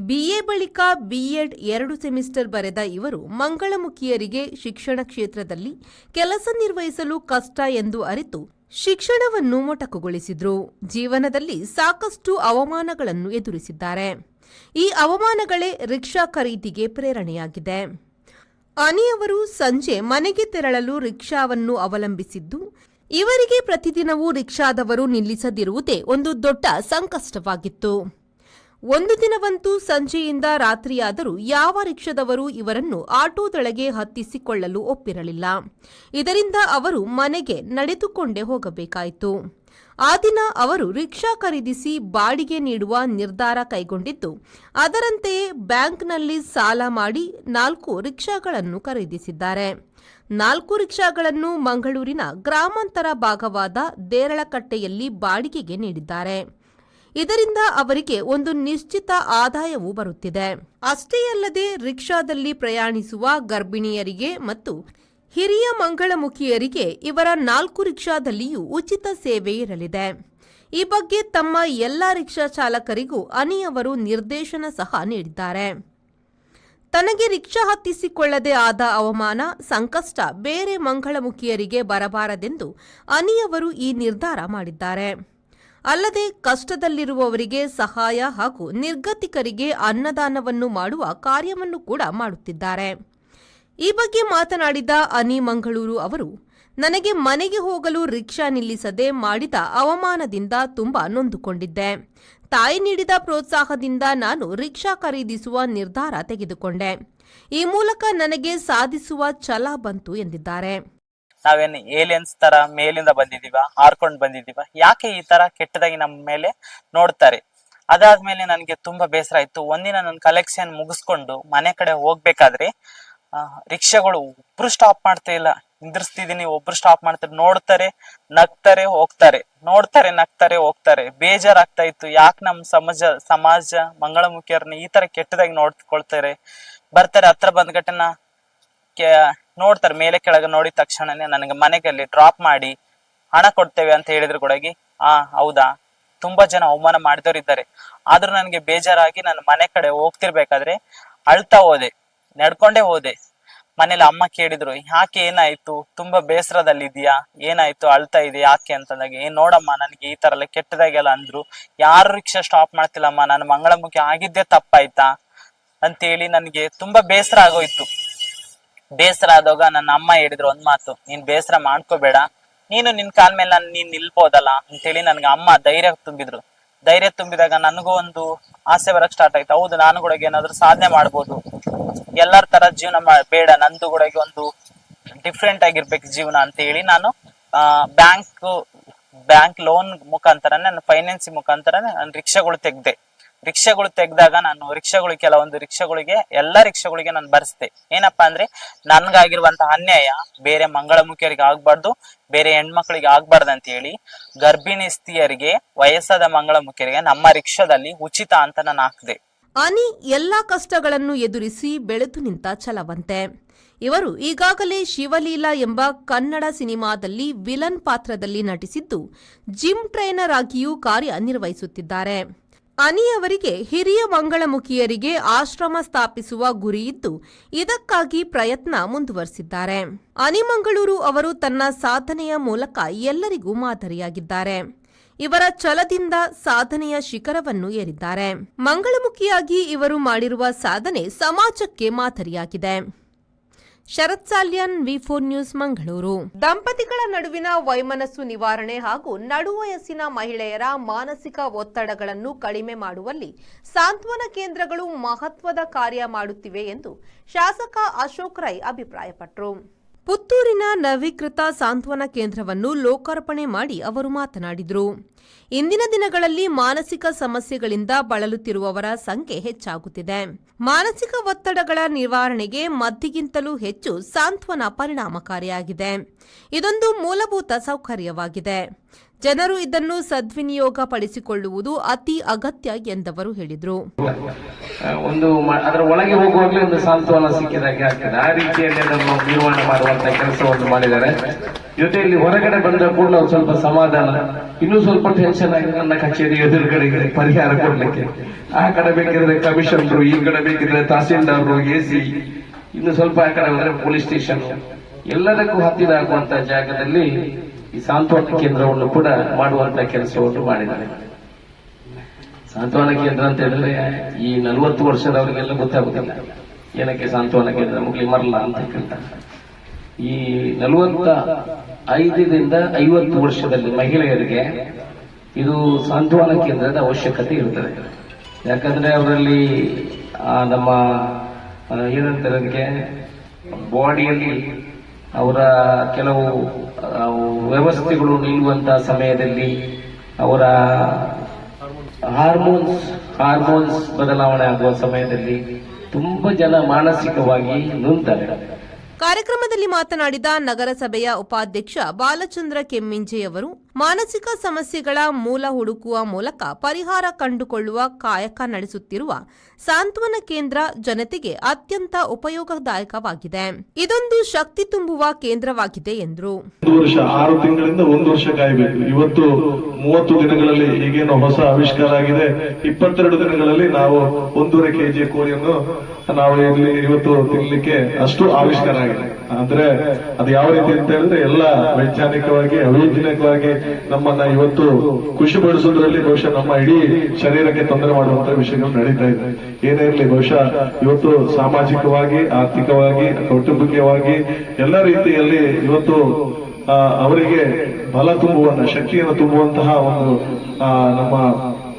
ಬಿಎ ಬಳಿಕ ಬಿಎಡ್ ಎರಡು ಸೆಮಿಸ್ಟರ್ ಬರೆದ ಇವರು ಮಂಗಳಮುಖಿಯರಿಗೆ ಶಿಕ್ಷಣ ಕ್ಷೇತ್ರದಲ್ಲಿ ಕೆಲಸ ನಿರ್ವಹಿಸಲು ಕಷ್ಟ ಎಂದು ಅರಿತು ಶಿಕ್ಷಣವನ್ನು ಮೊಟಕುಗೊಳಿಸಿದ್ರು. ಜೀವನದಲ್ಲಿ ಸಾಕಷ್ಟು ಅವಮಾನಗಳನ್ನು ಎದುರಿಸಿದ್ದಾರೆ. ಈ ಅವಮಾನಗಳೇ ರಿಕ್ಷಾ ಖರೀದಿಗೆ ಪ್ರೇರಣೆಯಾಗಿದೆ. ಅನಿಯವರು ಸಂಜೆ ಮನೆಗೆ ತೆರಳಲು ರಿಕ್ಷಾವನ್ನು ಅವಲಂಬಿಸಿದ್ದು ಇವರಿಗೆ ಪ್ರತಿದಿನವೂ ರಿಕ್ಷಾದವರು ನಿಲ್ಲಿಸದಿರುವುದೇ ಒಂದು ದೊಡ್ಡ ಸಂಕಷ್ಟವಾಗಿತ್ತು. ಒಂದು ದಿನವಂತೂ ಸಂಜೆಯಿಂದ ರಾತ್ರಿಯಾದರೂ ಯಾವ ರಿಕ್ಷಾದವರು ಇವರನ್ನು ಆಟೋದೊಳಗೆ ಹತ್ತಿಸಿಕೊಳ್ಳಲು ಒಪ್ಪಿರಲಿಲ್ಲ. ಇದರಿಂದ ಅವರು ಮನೆಗೆ ನಡೆದುಕೊಂಡೇ ಹೋಗಬೇಕಾಯಿತು. ಆ ದಿನ ಅವರು ರಿಕ್ಷಾ ಖರೀದಿಸಿ ಬಾಡಿಗೆ ನೀಡುವ ನಿರ್ಧಾರ ಕೈಗೊಂಡಿದ್ದು, ಅದರಂತೆಯೇ ಬ್ಯಾಂಕ್ನಲ್ಲಿ ಸಾಲ ಮಾಡಿ ನಾಲ್ಕು ರಿಕ್ಷಾಗಳನ್ನು ಖರೀದಿಸಿದ್ದಾರೆ. ನಾಲ್ಕು ರಿಕ್ಷಾಗಳನ್ನು ಮಂಗಳೂರಿನ ಗ್ರಾಮಾಂತರ ಭಾಗವಾದ ದೇರಳಕಟ್ಟೆಯಲ್ಲಿ ಬಾಡಿಗೆಗೆ ನೀಡಿದ್ದಾರೆ. ಇದರಿಂದ ಅವರಿಗೆ ಒಂದು ನಿಶ್ಚಿತ ಆದಾಯವೂ ಬರುತ್ತಿದೆ. ಅಷ್ಟೇ ಅಲ್ಲದೆ ರಿಕ್ಷಾದಲ್ಲಿ ಪ್ರಯಾಣಿಸುವ ಗರ್ಭಿಣಿಯರಿಗೆ ಮತ್ತು ಹಿರಿಯ ಮಂಗಳಮುಖಿಯರಿಗೆ ಇವರ ನಾಲ್ಕು ರಿಕ್ಷಾದಲ್ಲಿಯೂ ಉಚಿತ ಸೇವೆ ಇರಲಿದೆ. ಈ ಬಗ್ಗೆ ತಮ್ಮ ಎಲ್ಲ ರಿಕ್ಷಾ ಚಾಲಕರಿಗೂ ಅನಿ ಅವರು ನಿರ್ದೇಶನ ಸಹ ನೀಡಿದ್ದಾರೆ. ತನಗೆ ರಿಕ್ಷಾ ಹತ್ತಿಸಿಕೊಳ್ಳದೆ ಆದ ಅವಮಾನ, ಸಂಕಷ್ಟ ಬೇರೆ ಮಂಗಳಮುಖಿಯರಿಗೆ ಬರಬಾರದೆಂದು ಅನಿಯವರು ಈ ನಿರ್ಧಾರ ಮಾಡಿದ್ದಾರೆ. ಅಲ್ಲದೆ ಕಷ್ಟದಲ್ಲಿರುವವರಿಗೆ ಸಹಾಯ ಹಾಗೂ ನಿರ್ಗತಿಕರಿಗೆ ಅನ್ನದಾನವನ್ನು ಮಾಡುವ ಕಾರ್ಯವನ್ನು ಕೂಡ ಮಾಡುತ್ತಿದ್ದಾರೆ. ಈ ಬಗ್ಗೆ ಮಾತನಾಡಿದ ಅನಿ ಮಂಗಳೂರು ಅವರು ನನಗೆ ಮನೆಗೆ ಹೋಗಲು ರಿಕ್ಷಾ ನಿಲ್ಲಿಸದೆ ಮಾಡಿದ ಅವಮಾನದಿಂದ ತುಂಬಾ ನೊಂದುಕೊಂಡಿದ್ದೆ. ತಾಯಿ ನೀಡಿದ ಪ್ರೋತ್ಸಾಹದಿಂದ ನಾನು ರಿಕ್ಷಾ ಖರೀದಿಸುವ ನಿರ್ಧಾರ ತೆಗೆದುಕೊಂಡೆ. ಈ ಮೂಲಕ ನನಗೆ ಸಾಧಿಸುವ ಛಲ ಬಂತು ಎಂದಿದ್ದಾರೆ. ನಾವೇನು ಏಲಿಯನ್ಸ್ ತರ ಮೇಲಿಂದ ಬಂದಿದೀವ ಹಾರ್ಕೊಂಡು ಬಂದಿದೀವ ಯಾಕೆ ಈ ತರ ಕೆಟ್ಟದಾಗಿ ನಮ್ಮ ಮೇಲೆ ನೋಡ್ತಾರೆ? ಅದಾದ್ಮೇಲೆ ನನಗೆ ತುಂಬಾ ಬೇಸರ ಆಯ್ತು. ಒಂದಿನ ನನ್ನ ಕಲೆಕ್ಷನ್ ಮುಗಿಸ್ಕೊಂಡು ಮನೆ ಕಡೆ ಹೋಗ್ಬೇಕಾದ್ರೆ ರಿಕ್ಷಾಗಳು ಒಬ್ರು ಸ್ಟಾಪ್ ಮಾಡ್ತಾ ಇಲ್ಲ. ನಿಂದ್ರಿಸ್ತಿದೀನಿ, ಒಬ್ರು ಸ್ಟಾಪ್ ಮಾಡ್ತಾರೆ, ನೋಡ್ತಾರೆ, ನಗ್ತಾರೆ, ಹೋಗ್ತಾರೆ. ನೋಡ್ತಾರೆ, ನಗ್ತಾರೆ, ಹೋಗ್ತಾರೆ. ಬೇಜಾರಾಗ್ತಾ ಇತ್ತು ಯಾಕೆ ನಮ್ ಸಮಾಜ ಸಮಾಜ ಮಂಗಳಮುಖಿಯರನ್ನ ಈ ತರ ಕೆಟ್ಟದಾಗಿ ನೋಡ್ಕೊಳ್ತಾರೆ? ಬರ್ತಾರೆ, ಹತ್ರ ಬಂದ್ಗಟ್ಟನ ಕೆ, ನೋಡ್ತಾರೆ. ಮೇಲೆ ಕೆಳಗೆ ನೋಡಿದ ತಕ್ಷಣನೇ ನನಗೆ ಮನೆಗಲ್ಲಿ ಡ್ರಾಪ್ ಮಾಡಿ ಹಣ ಕೊಡ್ತೇವೆ ಅಂತ ಹೇಳಿದ್ರು ಕೂಡಗಿ ಆ, ಹೌದಾ? ತುಂಬಾ ಜನ ಅವಮಾನ ಮಾಡಿದವರು ಇದ್ದಾರೆ. ಆದ್ರೂ ನನಗೆ ಬೇಜಾರಾಗಿ ನಾನು ಮನೆ ಕಡೆ ಹೋಗ್ತಿರ್ಬೇಕಾದ್ರೆ ಅಳ್ತಾ ಹೋದೆ. ನಡ್ಕೊಂಡೇ ಹೋದೆ. ಮನೇಲಿ ಅಮ್ಮ ಕೇಳಿದ್ರು, ಯಾಕೆ ಏನಾಯ್ತು? ತುಂಬಾ ಬೇಸರದಲ್ಲಿದ್ಯಾ ಏನಾಯ್ತು? ಅಳ್ತಾ ಇದೆ ಯಾಕೆ? ಅಂತಂದಾಗ ಏನ್ ನೋಡಮ್ಮ, ನನಗೆ ಈ ತರ ಎಲ್ಲ ಕೆಟ್ಟದಾಗೆಲ್ಲ ಅಂದ್ರು. ಯಾರು ರಿಕ್ಷಾ ಸ್ಟಾಪ್ ಮಾಡ್ತಿಲ್ಲಮ್ಮ? ನಾನು ಮಂಗಳಮುಖಿ ಆಗಿದ್ದೇ ತಪ್ಪಾಯ್ತಾ? ಅಂತೇಳಿ ನನಗೆ ತುಂಬಾ ಬೇಸರ ಆಗೋಯ್ತು. ಬೇಸರ ಆದಾಗ ನನ್ನ ಅಮ್ಮ ಹೇಳಿದ್ರು ಒಂದ್ ಮಾತು, ನೀನ್ ಬೇಸರ ಮಾಡ್ಕೋಬೇಡ. ನೀನು ನಿನ್ ಕಾಲ್ ಮೇಲೆ ನಾನು ನೀನ್ ನಿಲ್ಬೋದಲ್ಲ? ಅಂತೇಳಿ ನನ್ಗೆ ಅಮ್ಮ ಧೈರ್ಯ ತುಂಬಿದ್ರು. ಧೈರ್ಯ ತುಂಬಿದಾಗ ನನಗೂ ಒಂದು ಆಸೆ ಬರಕ್ ಸ್ಟಾರ್ಟ್ ಆಯ್ತು. ಹೌದು, ನಾನು ಕೂಡ ಏನಾದ್ರು ಸಾಧನೆ ಮಾಡ್ಬೋದು. ಎಲ್ಲರ ತರ ಜೀವನ ಬೇಡ, ನಂದು ಕೂಡ ಒಂದು ಡಿಫ್ರೆಂಟ್ ಆಗಿರ್ಬೇಕು ಜೀವನ ಅಂತ ಹೇಳಿ ನಾನು ಬ್ಯಾಂಕ್ ಬ್ಯಾಂಕ್ ಲೋನ್ ಮುಖಾಂತರನೇ ನಾನು ಫೈನಾನ್ಸ್ ಮುಖಾಂತರನೇ ನಾನು ರಿಕ್ಷಾಗಳು ತೆಗ್ದೆ. ರಿಕ್ಷಾಗಳು ತೆಗೆದಾಗ ನಾನು ರಿಕ್ಷಾಗಳು ಕೆಲವೊಂದು ರಿಕ್ಷಾಗಳಿಗೆ, ಎಲ್ಲಾ ರಿಕ್ಷಾಗಳಿಗೆ ನಾನು ಬರೆಸ್ತೆ ಏನಪ್ಪಾ ಅಂದ್ರೆ, ನನ್ಗಾಗಿರುವಂತಹ ಅನ್ಯಾಯ ಬೇರೆ ಮಂಗಳಮುಖಿಯರಿಗೆ ಆಗ್ಬಾರ್ದು, ಬೇರೆ ಹೆಣ್ಮಕ್ಳಿಗೆ ಆಗ್ಬಾರ್ದು ಅಂತ ಹೇಳಿ ಗರ್ಭಿಣಿ ಸ್ತ್ರೀಯರಿಗೆ, ವಯಸ್ಸಾದ ಮಂಗಳಮುಖಿಯರಿಗೆ ನಮ್ಮ ರಿಕ್ಷಾದಲ್ಲಿ ಉಚಿತ ಅಂತ ನಾನು ಹಾಕ್ದೆ. ಅನಿ ಎಲ್ಲಾ ಕಷ್ಟಗಳನ್ನು ಎದುರಿಸಿ ಬೆಳೆದು ನಿಂತ ಛಲವಂತೆ. ಇವರು ಈಗಾಗಲೇ ಶಿವಲೀಲಾ ಎಂಬ ಕನ್ನಡ ಸಿನಿಮಾದಲ್ಲಿ ವಿಲನ್ ಪಾತ್ರದಲ್ಲಿ ನಟಿಸಿದ್ದು, ಜಿಮ್ ಟ್ರೈನರ್ ಆಗಿಯೂ ಕಾರ್ಯನಿರ್ವಹಿಸುತ್ತಿದ್ದಾರೆ. ಅನಿ ಅವರಿಗೆ ಹಿರಿಯ ಮಂಗಳಮುಖಿಯರಿಗೆ ಆಶ್ರಮ ಸ್ಥಾಪಿಸುವ ಗುರಿಯಿದ್ದು ಇದಕ್ಕಾಗಿ ಪ್ರಯತ್ನ ಮುಂದುವರೆಸಿದ್ದಾರೆ. ಅನಿ ಮಂಗಳೂರು ಅವರು ತನ್ನ ಸಾಧನೆಯ ಮೂಲಕ ಎಲ್ಲರಿಗೂ ಮಾದರಿಯಾಗಿದ್ದಾರೆ. ಇವರ ಛಲದಿಂದ ಸಾಧನೆಯ ಶಿಖರವನ್ನು ಏರಿದ್ದಾರೆ. ಮಂಗಳಮುಖಿಯಾಗಿ ಇವರು ಮಾಡಿರುವ ಸಾಧನೆ ಸಮಾಜಕ್ಕೆ ಮಾದರಿಯಾಗಿದೆ. Sharath Salian, V four news, Mangaluru. ದಂಪತಿಗಳ ನಡುವಿನ ವೈಮನಸ್ಸು ನಿವಾರಣೆ ಹಾಗೂ ನಡುವಯಸ್ಸಿನ ಮಹಿಳೆಯರ ಮಾನಸಿಕ ಒತ್ತಡಗಳನ್ನು ಕಡಿಮೆ ಮಾಡುವಲ್ಲಿ ಸಾಂತ್ವನ ಕೇಂದ್ರಗಳು ಮಹತ್ವದ ಕಾರ್ಯ ಮಾಡುತ್ತಿವೆ ಎಂದು ಶಾಸಕ ಅಶೋಕ್ ರೈ ಅಭಿಪ್ರಾಯಪಟ್ಟರು ಪುತ್ತೂರಿನ ನವೀಕೃತ ಸಾಂತ್ವನ ಕೇಂದ್ರವನ್ನು ಲೋಕಾರ್ಪಣೆ ಮಾಡಿ ಅವರು ಮಾತನಾಡಿದರು. ಇಂದಿನ ದಿನಗಳಲ್ಲಿ ಮಾನಸಿಕ ಸಮಸ್ಯೆಗಳಿಂದ ಬಳಲುತ್ತಿರುವವರ ಸಂಖ್ಯೆ ಹೆಚ್ಚಾಗುತ್ತಿದೆ. ಮಾನಸಿಕ ಒತ್ತಡಗಳ ನಿವಾರಣೆಗೆ ಮದ್ದಿಗಿಂತಲೂ ಹೆಚ್ಚು ಸಾಂತ್ವನ ಪರಿಣಾಮಕಾರಿಯಾಗಿದೆ. ಇದೊಂದು ಮೂಲಭೂತ ಸೌಕರ್ಯವಾಗಿದೆ. ಜನರು ಇದನ್ನು ಸದ್ವಿನಿಯೋಗ ಪಡಿಸಿಕೊಳ್ಳುವುದು ಅತಿ ಅಗತ್ಯ ಎಂದವರು ಹೇಳಿದರು. ಒಂದು ಅದರ ಒಳಗೆ ಹೋಗುವಾಗಲೇ ಒಂದು ಸಾಂತ್ವನ ಸಿಕ್ಕಿದಾಗೆ ಆಗ್ತದೆ. ಆ ರೀತಿಯಲ್ಲಿ ಅದನ್ನು ನಿರ್ವಹಣೆ ಮಾಡುವಂತ ಕೆಲಸವನ್ನು ಮಾಡಿದ್ದಾರೆ. ಜೊತೆಯಲ್ಲಿ ಹೊರಗಡೆ ಬಂದ ಕೂಡಲೇ ಒಂದು ಸ್ವಲ್ಪ ಸಮಾಧಾನ, ಇನ್ನೂ ಸ್ವಲ್ಪ ಟೆನ್ಷನ್ ಆಗಿದೆ ನನ್ನ ಕಚೇರಿ ಎದುರುಗಡೆ ಪರಿಹಾರ ಕೊಡ್ಲಿಕ್ಕೆ. ಆ ಕಡೆ ಬೇಕಿದ್ರೆ ಕಮಿಷನರು, ಈ ಕಡೆ ಬೇಕಿದ್ರೆ ತಹಸೀಲ್ದಾರರು, ಎ ಸಿ, ಇನ್ನು ಸ್ವಲ್ಪ ಆ ಕಡೆ ಹೋದ್ರೆ ಪೊಲೀಸ್ ಸ್ಟೇಷನ್. ಎಲ್ಲದಕ್ಕೂ ಹತ್ತಿರ ಆಗುವಂತ ಜಾಗದಲ್ಲಿ ಈ ಸಾಂತ್ವನ ಕೇಂದ್ರವನ್ನು ಕೂಡ ಮಾಡುವಂತ ಕೆಲಸವನ್ನು ಮಾಡಿದ್ದಾರೆ. ಸಾಂತ್ವನ ಕೇಂದ್ರ ಅಂತ ಹೇಳಿದ್ರೆ ಈ ನಲವತ್ತು ವರ್ಷದವರಿಗೆಲ್ಲ ಗೊತ್ತಾಗುದಿಲ್ಲ. ಏನಕ್ಕೆ ಸಾಂತ್ವನ ಕೇಂದ್ರ ಮುಗ್ಲಿ ಮರಲ್ಲ ಅಂತ ಕೇಳ್ತಾರೆ ಈ ನಲವತ್ತ ಐದರಿಂದ ಐವತ್ತು ವರ್ಷದಲ್ಲಿ ಮಹಿಳೆಯರಿಗೆ ಇದು ಸಾಂತ್ವನ ಕೇಂದ್ರದ ಅವಶ್ಯಕತೆ ಇರುತ್ತದೆ. ಯಾಕಂದ್ರೆ ಅವರಲ್ಲಿ ನಮ್ಮ ಏನಂತಾರೆ ಅದಕ್ಕೆ, ಬಾಡಿಯಲ್ಲಿ ಅವರ ಕೆಲವು ವ್ಯವಸ್ಥೆಗಳು ನಿಲ್ಲುವಂತಹ ಸಮಯದಲ್ಲಿ ಅವರ ಹಾರ್ಮೋನ್ಸ್ ಹಾರ್ಮೋನ್ಸ್ ಬದಲಾವಣೆ ಆಗುವ ಸಮಯದಲ್ಲಿ ತುಂಬಾ ಜನ ಮಾನಸಿಕವಾಗಿ ನೊಂತಾರೆ. ಕಾರ್ಯಕ್ರಮದಲ್ಲಿ ಮಾತನಾಡಿದ ನಗರಸಭೆಯ ಉಪಾಧ್ಯಕ್ಷ ಬಾಲಚಂದ್ರ ಕೆಮ್ಮಿಂಜೆಯವರು ಮಾನಸಿಕ ಸಮಸ್ಯೆಗಳ ಮೂಲ ಹುಡುಕುವ ಮೂಲಕ ಪರಿಹಾರ ಕಂಡುಕೊಳ್ಳುವ ಕಾಯಕ ನಡೆಸುತ್ತಿರುವ ಸಾಂತ್ವನ ಕೇಂದ್ರ ಜನತೆಗೆ ಅತ್ಯಂತ ಉಪಯೋಗದಾಯಕವಾಗಿದೆ. ಇದೊಂದು ಶಕ್ತಿ ತುಂಬುವ ಕೇಂದ್ರವಾಗಿದೆ ಎಂದರು. ವರ್ಷ, ಆರು ತಿಂಗಳಿಂದ ಒಂದು ವರ್ಷ ಕಾಯಬೇಕು. ಇವತ್ತು ಮೂವತ್ತು ದಿನಗಳಲ್ಲಿ ಈಗೇನು ಹೊಸ ಆವಿಷ್ಕಾರ ಆಗಿದೆ. ಇಪ್ಪತ್ತೆರಡು ದಿನಗಳಲ್ಲಿ ನಾವು ಒಂದೂವರೆ ಕೆಜಿ ಕೋಳಿಯನ್ನು ನಾವು ಇಲ್ಲಿ ಇವತ್ತು ತಿನ್ನಲಿಕ್ಕೆ ಅಷ್ಟು ಆವಿಷ್ಕಾರ ಆಗಿದೆ. ಅಂದ್ರೆ ಅದು ಯಾವ ರೀತಿ ಅಂತ ಹೇಳಿದ್ರೆ ಎಲ್ಲ ವೈಜ್ಞಾನಿಕವಾಗಿ ಅವೈಜ್ಞಾನಿಕವಾಗಿ ನಮ್ಮನ್ನ ಇವತ್ತು ಖುಷಿ ಪಡಿಸೋದ್ರಲ್ಲಿ ಬಹುಶಃ ನಮ್ಮ ಇಡೀ ಶರೀರಕ್ಕೆ ತೊಂದರೆ ಮಾಡುವಂತ ವಿಷಯಗಳು ನಡೀತಾ ಇದೆ. ಏನೇ ಇರಲಿ, ಬಹುಶಃ ಇವತ್ತು ಸಾಮಾಜಿಕವಾಗಿ, ಆರ್ಥಿಕವಾಗಿ, ಕೌಟುಂಬಿಕವಾಗಿ ಎಲ್ಲ ರೀತಿಯಲ್ಲಿ ಇವತ್ತು ಅವರಿಗೆ ಬಲ ತುಂಬುವಂತ, ಶಕ್ತಿಯನ್ನು ತುಂಬುವಂತಹ ಒಂದು ನಮ್ಮ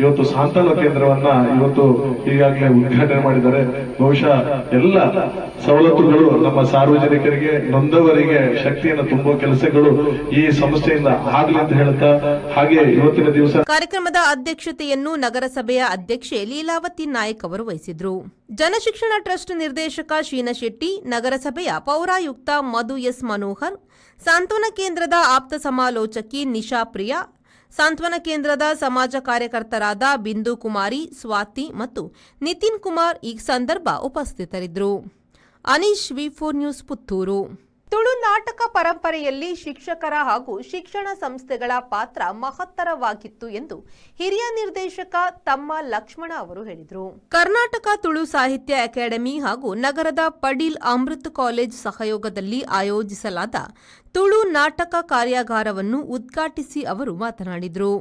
ಇವತ್ತು ಸಾಂತ್ವನ ಕೇಂದ್ರವನ್ನ ಇವತ್ತು ಈಗಾಗಲೇ ಉದ್ಘಾಟನೆ ಮಾಡಿದ್ದಾರೆ. ಬಹುಶಃ ಎಲ್ಲ ಸವಲತ್ತುಗಳು ನಮ್ಮ ಸಾರ್ವಜನಿಕರಿಗೆ, ನೊಂದವರಿಗೆ, ಶಕ್ತಿಯನ್ನು ತುಂಬುವ ಕೆಲಸಗಳು ಈ ಸಂಸ್ಥೆಯಿಂದ ಆಗಲಿ ಅಂತ ಹೇಳ್ತಾ ಹಾಗೆ ಇವತ್ತಿನ ದಿವಸ ಕಾರ್ಯಕ್ರಮದ ಅಧ್ಯಕ್ಷತೆಯನ್ನು ನಗರಸಭೆಯ ಅಧ್ಯಕ್ಷೆ ಲೀಲಾವತಿ ನಾಯಕ್ ಅವರು ವಹಿಸಿದ್ರು. ಜನಶಿಕ್ಷಣ ಟ್ರಸ್ಟ್ ನಿರ್ದೇಶಕ ಶೀನಶೆಟ್ಟಿ ನಗರಸಭೆಯ ಪೌರಾಯುಕ್ತ ಮಧು ಎಸ್ ಮನೋಹರ್, ಸಾಂತ್ವನ ಕೇಂದ್ರದ ಆಪ್ತ ಸಮಾಲೋಚಕಿ ನಿಶಾ ಪ್ರಿಯಾ ಸಾಂತ್ವನ ಕೇಂದ್ರದ ಸಮಾಜ ಕಾರ್ಯಕರ್ತರಾದ ಬಿಂದು ಕುಮಾರಿ, ಸ್ವಾತಿ ಮತ್ತು ನಿತಿನ್ ಕುಮಾರ್ ಈ ಸಂದರ್ಭ ಉಪಸ್ಥಿತರಿದ್ದರು. Anish V four news Puttur. Tulu ನಾಟಕ ಪರಂಪರೆಯಲ್ಲಿ ಶಿಕ್ಷಕರ ಹಾಗೂ ಶಿಕ್ಷಣ ಸಂಸ್ಥೆಗಳ ಪಾತ್ರ ಮಹತ್ತರವಾಗಿತ್ತು ಎಂದು ಹಿರಿಯ ನಿರ್ದೇಶಕ ತಮ್ಮ ಲಕ್ಷ್ಮಣ ಅವರು ಹೇಳಿದರು. ಕರ್ನಾಟಕ ತುಳು ಸಾಹಿತ್ಯ ಅಕಾಡೆಮಿ ಹಾಗೂ ನಗರದ ಪಡೀಲ್ ಅಮೃತ್ ಕಾಲೇಜ್ ಸಹಯೋಗದಲ್ಲಿ ಆಯೋಜಿಸಲಾದ ತುಳು ನಾಟಕ ಕಾರ್ಯಾಗಾರವನ್ನು ಉದ್ಘಾಟಿಸಿ ಅವರು ಮಾತನಾಡಿದರು.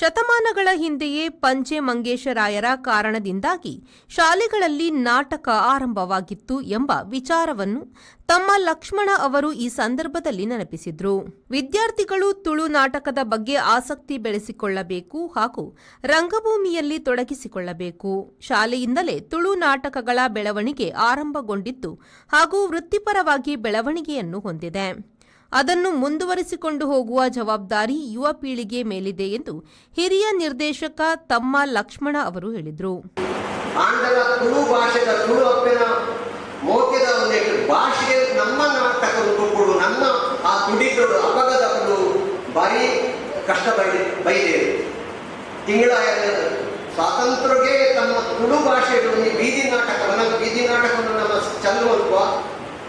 ಶತಮಾನಗಳ ಹಿಂದೆಯೇ ಪಂಚೆ ಮಂಗೇಶರಾಯರ ಕಾರಣದಿಂದಾಗಿ ಶಾಲೆಗಳಲ್ಲಿ ನಾಟಕ ಆರಂಭವಾಗಿತ್ತು ಎಂಬ ವಿಚಾರವನ್ನು ತಮ್ಮ ಲಕ್ಷ್ಮಣ ಅವರು ಈ ಸಂದರ್ಭದಲ್ಲಿ ನೆನಪಿಸಿದ್ರು. ವಿದ್ಯಾರ್ಥಿಗಳು ತುಳು ನಾಟಕದ ಬಗ್ಗೆ ಆಸಕ್ತಿ ಬೆಳೆಸಿಕೊಳ್ಳಬೇಕು ಹಾಗೂ ರಂಗಭೂಮಿಯಲ್ಲಿ ತೊಡಗಿಸಿಕೊಳ್ಳಬೇಕು. ಶಾಲೆಯಿಂದಲೇ ತುಳು ನಾಟಕಗಳ ಬೆಳವಣಿಗೆ ಆರಂಭಗೊಂಡಿತ್ತು ಹಾಗೂ ವೃತ್ತಿಪರವಾಗಿ ಬೆಳವಣಿಗೆಯನ್ನು ಹೊಂದಿದೆ. ಅದನ್ನು ಮುಂದುವರಿಸಿಕೊಂಡು ಹೋಗುವ ಜವಾಬ್ದಾರಿ ಯುವ ಪೀಳಿಗೆ ಮೇಲಿದೆ ಎಂದು ಹಿರಿಯ ನಿರ್ದೇಶಕ ತಮ್ಮ ಲಕ್ಷ್ಮಣ ಅವರು ಹೇಳಿದರು. ಆಂಡಲ ತುಳು ತುಳು ಅಪ್ಪನ ನಮ್ಮ ನಮ್ಮ ಆ ತಮ್ಮ ತುಳು ಭಾಷೆಗಳಲ್ಲಿ ಬೀದಿ ನಾಟಕವನ್ನು ಬೀದಿ ನಾಟಕವನ್ನು ನಮ್ಮ ಚಲುವಂತ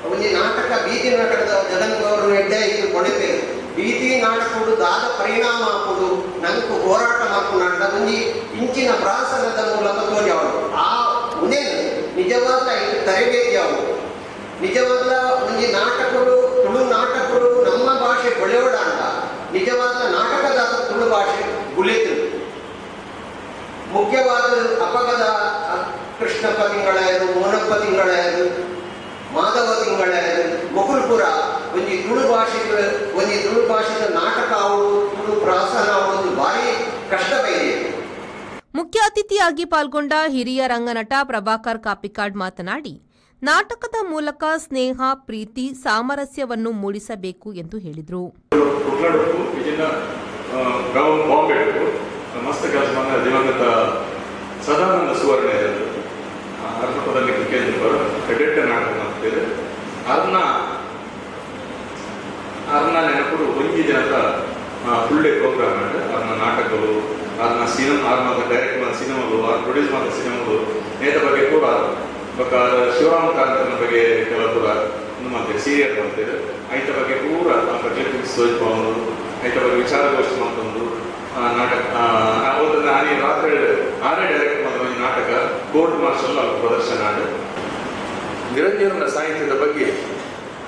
ಒಂದು ನಾಟಕ ಬೀದಿ ನಾಟಕದ ಜಗನ್ ಗೌರವ ಎಡ್ಡೆ ಇದು ಕೊಡುತ್ತೇವೆ ಬೀದಿ ನಾಟಕಡು ದಾದ ಪರಿಣಾಮ ಹಾಕುದು ನಂಕು ಹೋರಾಟ ಮಾಡ್ಕೊಂಡ ಒಂಜಿ ಇಂಚಿನ ಪ್ರಾಸನದ ಮೂಲಕ ತೋರಿ ಅವರು ಆ ಉದೇ ನಿಜವಾದ ಇದು ತರಬೇತಿ ಅವರು ನಿಜವಾದ ಒಂದು ನಾಟಕಗಳು, ತುಳು ನಾಟಕಗಳು ನಮ್ಮ ಭಾಷೆ ಬೆಳೆಯೋಡ ಅಂತ. ನಿಜವಾದ ನಾಟಕದ ತುಳು ಭಾಷೆ ಗುಲೇತು ಮುಖ್ಯವಾದ ಅಪಗದ ಕೃಷ್ಣಪ್ಪ ಪದಿಂಗಳಾಯರು ಮೋನಪ್ಪ ತಿಂಗಳಾಯರು ಮಾಧವ ತಿಂಗಳ ಮೊಗುಲ್ಪುರ ಒಂದು ತುಳು ಭಾಷೆ ಒಂದು ತುಳು ಭಾಷೆದ ನಾಟಕ ಅವರು ತುಳು ಪ್ರಾಸನ ಒಂದು ಭಾರಿ ಕಷ್ಟ ಬೈದೆ ಮುಖ್ಯ ಅತಿಥಿಯಾಗಿ ಪಾಲ್ಗೊಂಡ ಹಿರಿಯ ರಂಗನಟ ಪ್ರಭಾಕರ್ ಕಾಪಿಕಾಡ್ ಮಾತನಾಡಿ ನಾಟಕದ ಮೂಲಕ ಸ್ನೇಹ ಪ್ರೀತಿ ಸಾಮರಸ್ಯವನ್ನು ಮೂಡಿಸಬೇಕು ಎಂದು ಹೇಳಿದರು. ದಿವಂಗತ ಸದಾನಂದ ಸುವರ್ಣ ಅರ್ಧಪದಲ್ಲಿ ಕೇಂದ್ರ ಎಡಿಟರ್ ನಾಟಕ ಮಾಡ್ತಿದ್ರು ಅದನ್ನ ಅದನ್ನ ನೆನಪು ಒಂಜಿ ಆ ಫುಲ್ ಪ್ರೋಗ್ರಾಮ್ ಅಂದ್ರೆ ಅದನ್ನ ನಾಟಕಗಳು ಅದನ್ನ ಸಿನಿಮಾ ಅದನ್ನ ಡೈರೆಕ್ಟ್ ಮಾಡಿದ ಸಿನಿಮಾಗಳು ಅದು ಪ್ರೊಡ್ಯೂಸ್ ಮಾಡಿದ ಸಿನಿಮಾಗಳು ನೇತ ಬಗ್ಗೆ ಕೂಡ ಬಕ ಶಿವರಾಮ ಕಾಂತನ ಬಗ್ಗೆ ಕೆಲವು ಕೂಡ ಮಾಡ್ತೀವಿ ಸೀರಿಯಲ್ ಮಾಡ್ತೀವಿ ಐತ ಬಗ್ಗೆ ಪೂರ ನಮ್ಮ ಕ್ಲಿಪ್ಪಿಂಗ್ಸ್ ತೋರಿಸ್ಬೋದು ಐತ ಬಗ್ಗೆ ವಿಚಾರಗೋಷ್ಠಿ ಮಾಡ್ಕೊಂಡು ನಾಟಕ ಅವತ್ತು ನಾನು ರಾತ್ರಿ, ಆರೇ ಡೈರೆಕ್ಟ್ ಮಾಡಿದ ನಾಟಕ ಕೋರ್ಟ್ ಮಾರ್ಷಲ್ ಅವ್ರ ಪ್ರದರ್ಶನ ಆಡು ನಿರಂಜನ ಸಾಹಿತ್ಯದ ಬಗ್ಗೆ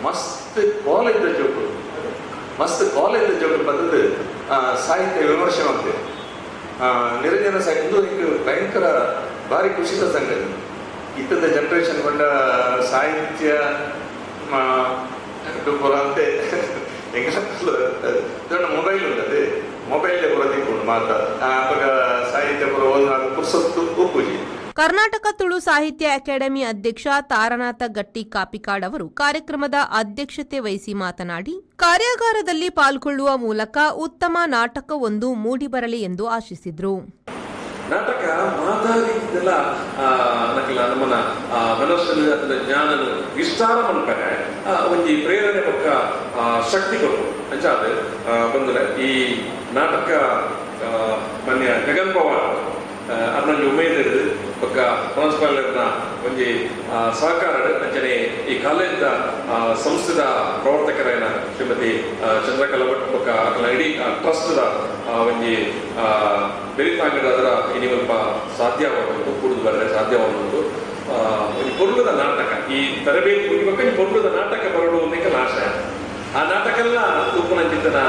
ಮಸ್ತ್ ಕಾಲೇಜ್ ಜೋಕು ಮಸ್ತ್ ಕಾಲೇಜ್ ಜೋಕು ಬಂದದ್ದು ಸಾಹಿತ್ಯ ವಿಮರ್ಶೆ ಮಾಡ್ತೇವೆ ನಿರಂಜನ ಸಾಹಿತ್ಯ ಇದು ಭಯಂಕರ ಭಾರಿ ಖುಷಿದ ಸಂಗತಿ. ಇತ್ತದ ಜನರೇಷನ್ ಕೊಂಡ ಸಾಹಿತ್ಯ ಅಂತೆ. ಎಂಗಲ್ಲ ಮೊಬೈಲ್ ಉಂಟದೆ ಮೊಬೈಲ್ ಪೂರ ತಿಕ್ಕೊಂಡು ಮಾತ ಆವಾಗ ಸಾಹಿತ್ಯ ಪೂರ ಓದಿನ ಪುರ್ಸೊತ್ತು ಒಪ್ಪುಜಿ ಕರ್ನಾಟಕ ತುಳು ಸಾಹಿತ್ಯ ಅಕಾಡೆಮಿ ಅಧ್ಯಕ್ಷ ತಾರನಾಥ ಗಟ್ಟಿ ಕಾಪಿಕಾಡ್ ಅವರು ಕಾರ್ಯಕ್ರಮದ ಅಧ್ಯಕ್ಷತೆ ವಹಿಸಿ ಮಾತನಾಡಿ ಕಾರ್ಯಾಗಾರದಲ್ಲಿ ಪಾಲ್ಗೊಳ್ಳುವ ಮೂಲಕ ಉತ್ತಮ ನಾಟಕವೊಂದು ಮೂಡಿಬರಲಿ ಎಂದು ಆಶಿಸಿದರು. ನಾಟಕ ಮಾತಾಡಿದ್ದೆಲ್ಲ ನಕಲ ನಮ್ಮನ ಆ, ಮನಸ್ಸಲ್ಲಿ ಅದರ ಜ್ಞಾನನು ವಿಸ್ತಾರ ಮಾಡ್ತಾರೆ ಒಂದು ಪ್ರೇರಣೆ ಪಕ್ಕ ಶಕ್ತಿ ಕೊಟ್ಟು ಅಂಚಾದ ಬಂದ್ರೆ ಈ ನಾಟಕ ಮನ್ಯ ಜಗನ್ ಪವಾರ್ ಅದರಲ್ಲಿ ಉಮೇದ್ ಪ್ರಿನ್ಸಿಪಾಲ್ನ ಒಂಜಿ ಸಹಕಾರ ಅಂಚನೆ ಈ ಕಾಲೇಜಿನ ಸಂಸ್ಥೆದ ಪ್ರವರ್ತಕರಾಯನ ಶ್ರೀಮತಿ ಚಂದ್ರಕಲಾ ಭಟ್ ಪಕ್ಕ ಅಕಲ ಇಡೀ ಟ್ರಸ್ಟ್ದ ಒಂಜಿ ಆ, ಬೆರಿತಾಂಗದ ಅದರ ಇನಿ ಸ್ವಲ್ಪ ಸಾಧ್ಯವಾಗುವುದು ಕೂಡುದು ಬರರೆ ಸಾಧ್ಯವಾಗುವುದು ಪೊರ್ಗದ ನಾಟಕ. ಈ ತರಬೇತಿ ಮುಗಿಬೇಕು ಈ ಪೊರ್ಗದ ನಾಟಕ ಬರಡು ಅನ್ನಕ್ಕೆ ಆಶಯ ಆ ನಾಟಕ ಎಲ್ಲ ತೂಕನ ಚಿಂತನ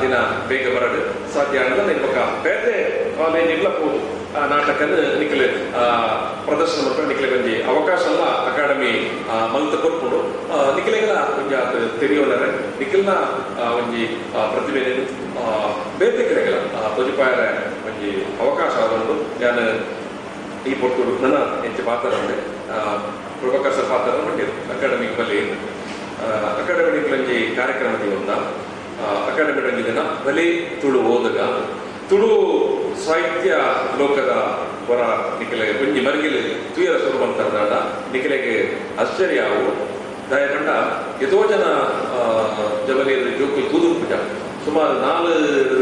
ದಿನ ಬೇಗ ಬರಡು ಸಾಧ್ಯ ಆಗಲ್ಲ ನಿಲ್ಬೇಕ ಬೇರೆ ಕಾಲೇಜ್ ಇಲ್ಲ ನಾಟಕದ ನಿಖಲೆ ಪ್ರದರ್ಶನ ಮಾಡ್ಕೊಂಡು ನಿಖಲೆ ಬಂದಿ ಅವಕಾಶ ಅಲ್ಲ ಅಕಾಡೆಮಿ ಮಲ್ತ ಕೊರ್ಕೊಂಡು ನಿಖಲೆಗಳ ಒಂಜಿ ಆತ ತೆರೆಯೋನರೆ ನಿಖಲ್ನ ಒಂಜಿ ಪ್ರತಿಭೆ ಬೇರೆ ಕಡೆಗಳ ತೊಜಿಪಾಯರ ಒಂಜಿ ಅವಕಾಶ ಆದೊಂದು ನಾನು ಈ ಪೊಟ್ಟು ನನ್ನ ಹೆಚ್ಚು ಪಾತ್ರ ಪ್ರಭಾಕರ್ ಸರ್ ಪಾತ್ರ ಮಾಡಿದ್ರು ಅಕಾಡೆಮಿಕ್ ಬಲ್ಲಿ ಅಕಾಡೆಮಿ ಒಂಜಿ ಕಾರ್ಯಕ್ರಮದ ಒಂದ ಅಕಾಡೆಮಿ ಒಂಜಿ ದಿನ ಬಲಿ ತುಳು ಓದಗ. ತುಳು ಸಾಹಿತ್ಯ ಲೋಕದ ಹೊರ ನಿಖಲೆ ಒಂಜಿ ಮರಗಿಲು ತುಯರ ಮಾಡ್ತಾರ ನಿಖಲೆಗೆ ಆಶ್ಚರ್ಯ ಅವು ದಯಕಂಡ ಎಷ್ಟೋ ಜನ ಜವಲಿಯಲ್ಲಿ ಜೋಕುಲು ಕೂದು ಪೂಜ. ಸುಮಾರು ನಾಲ್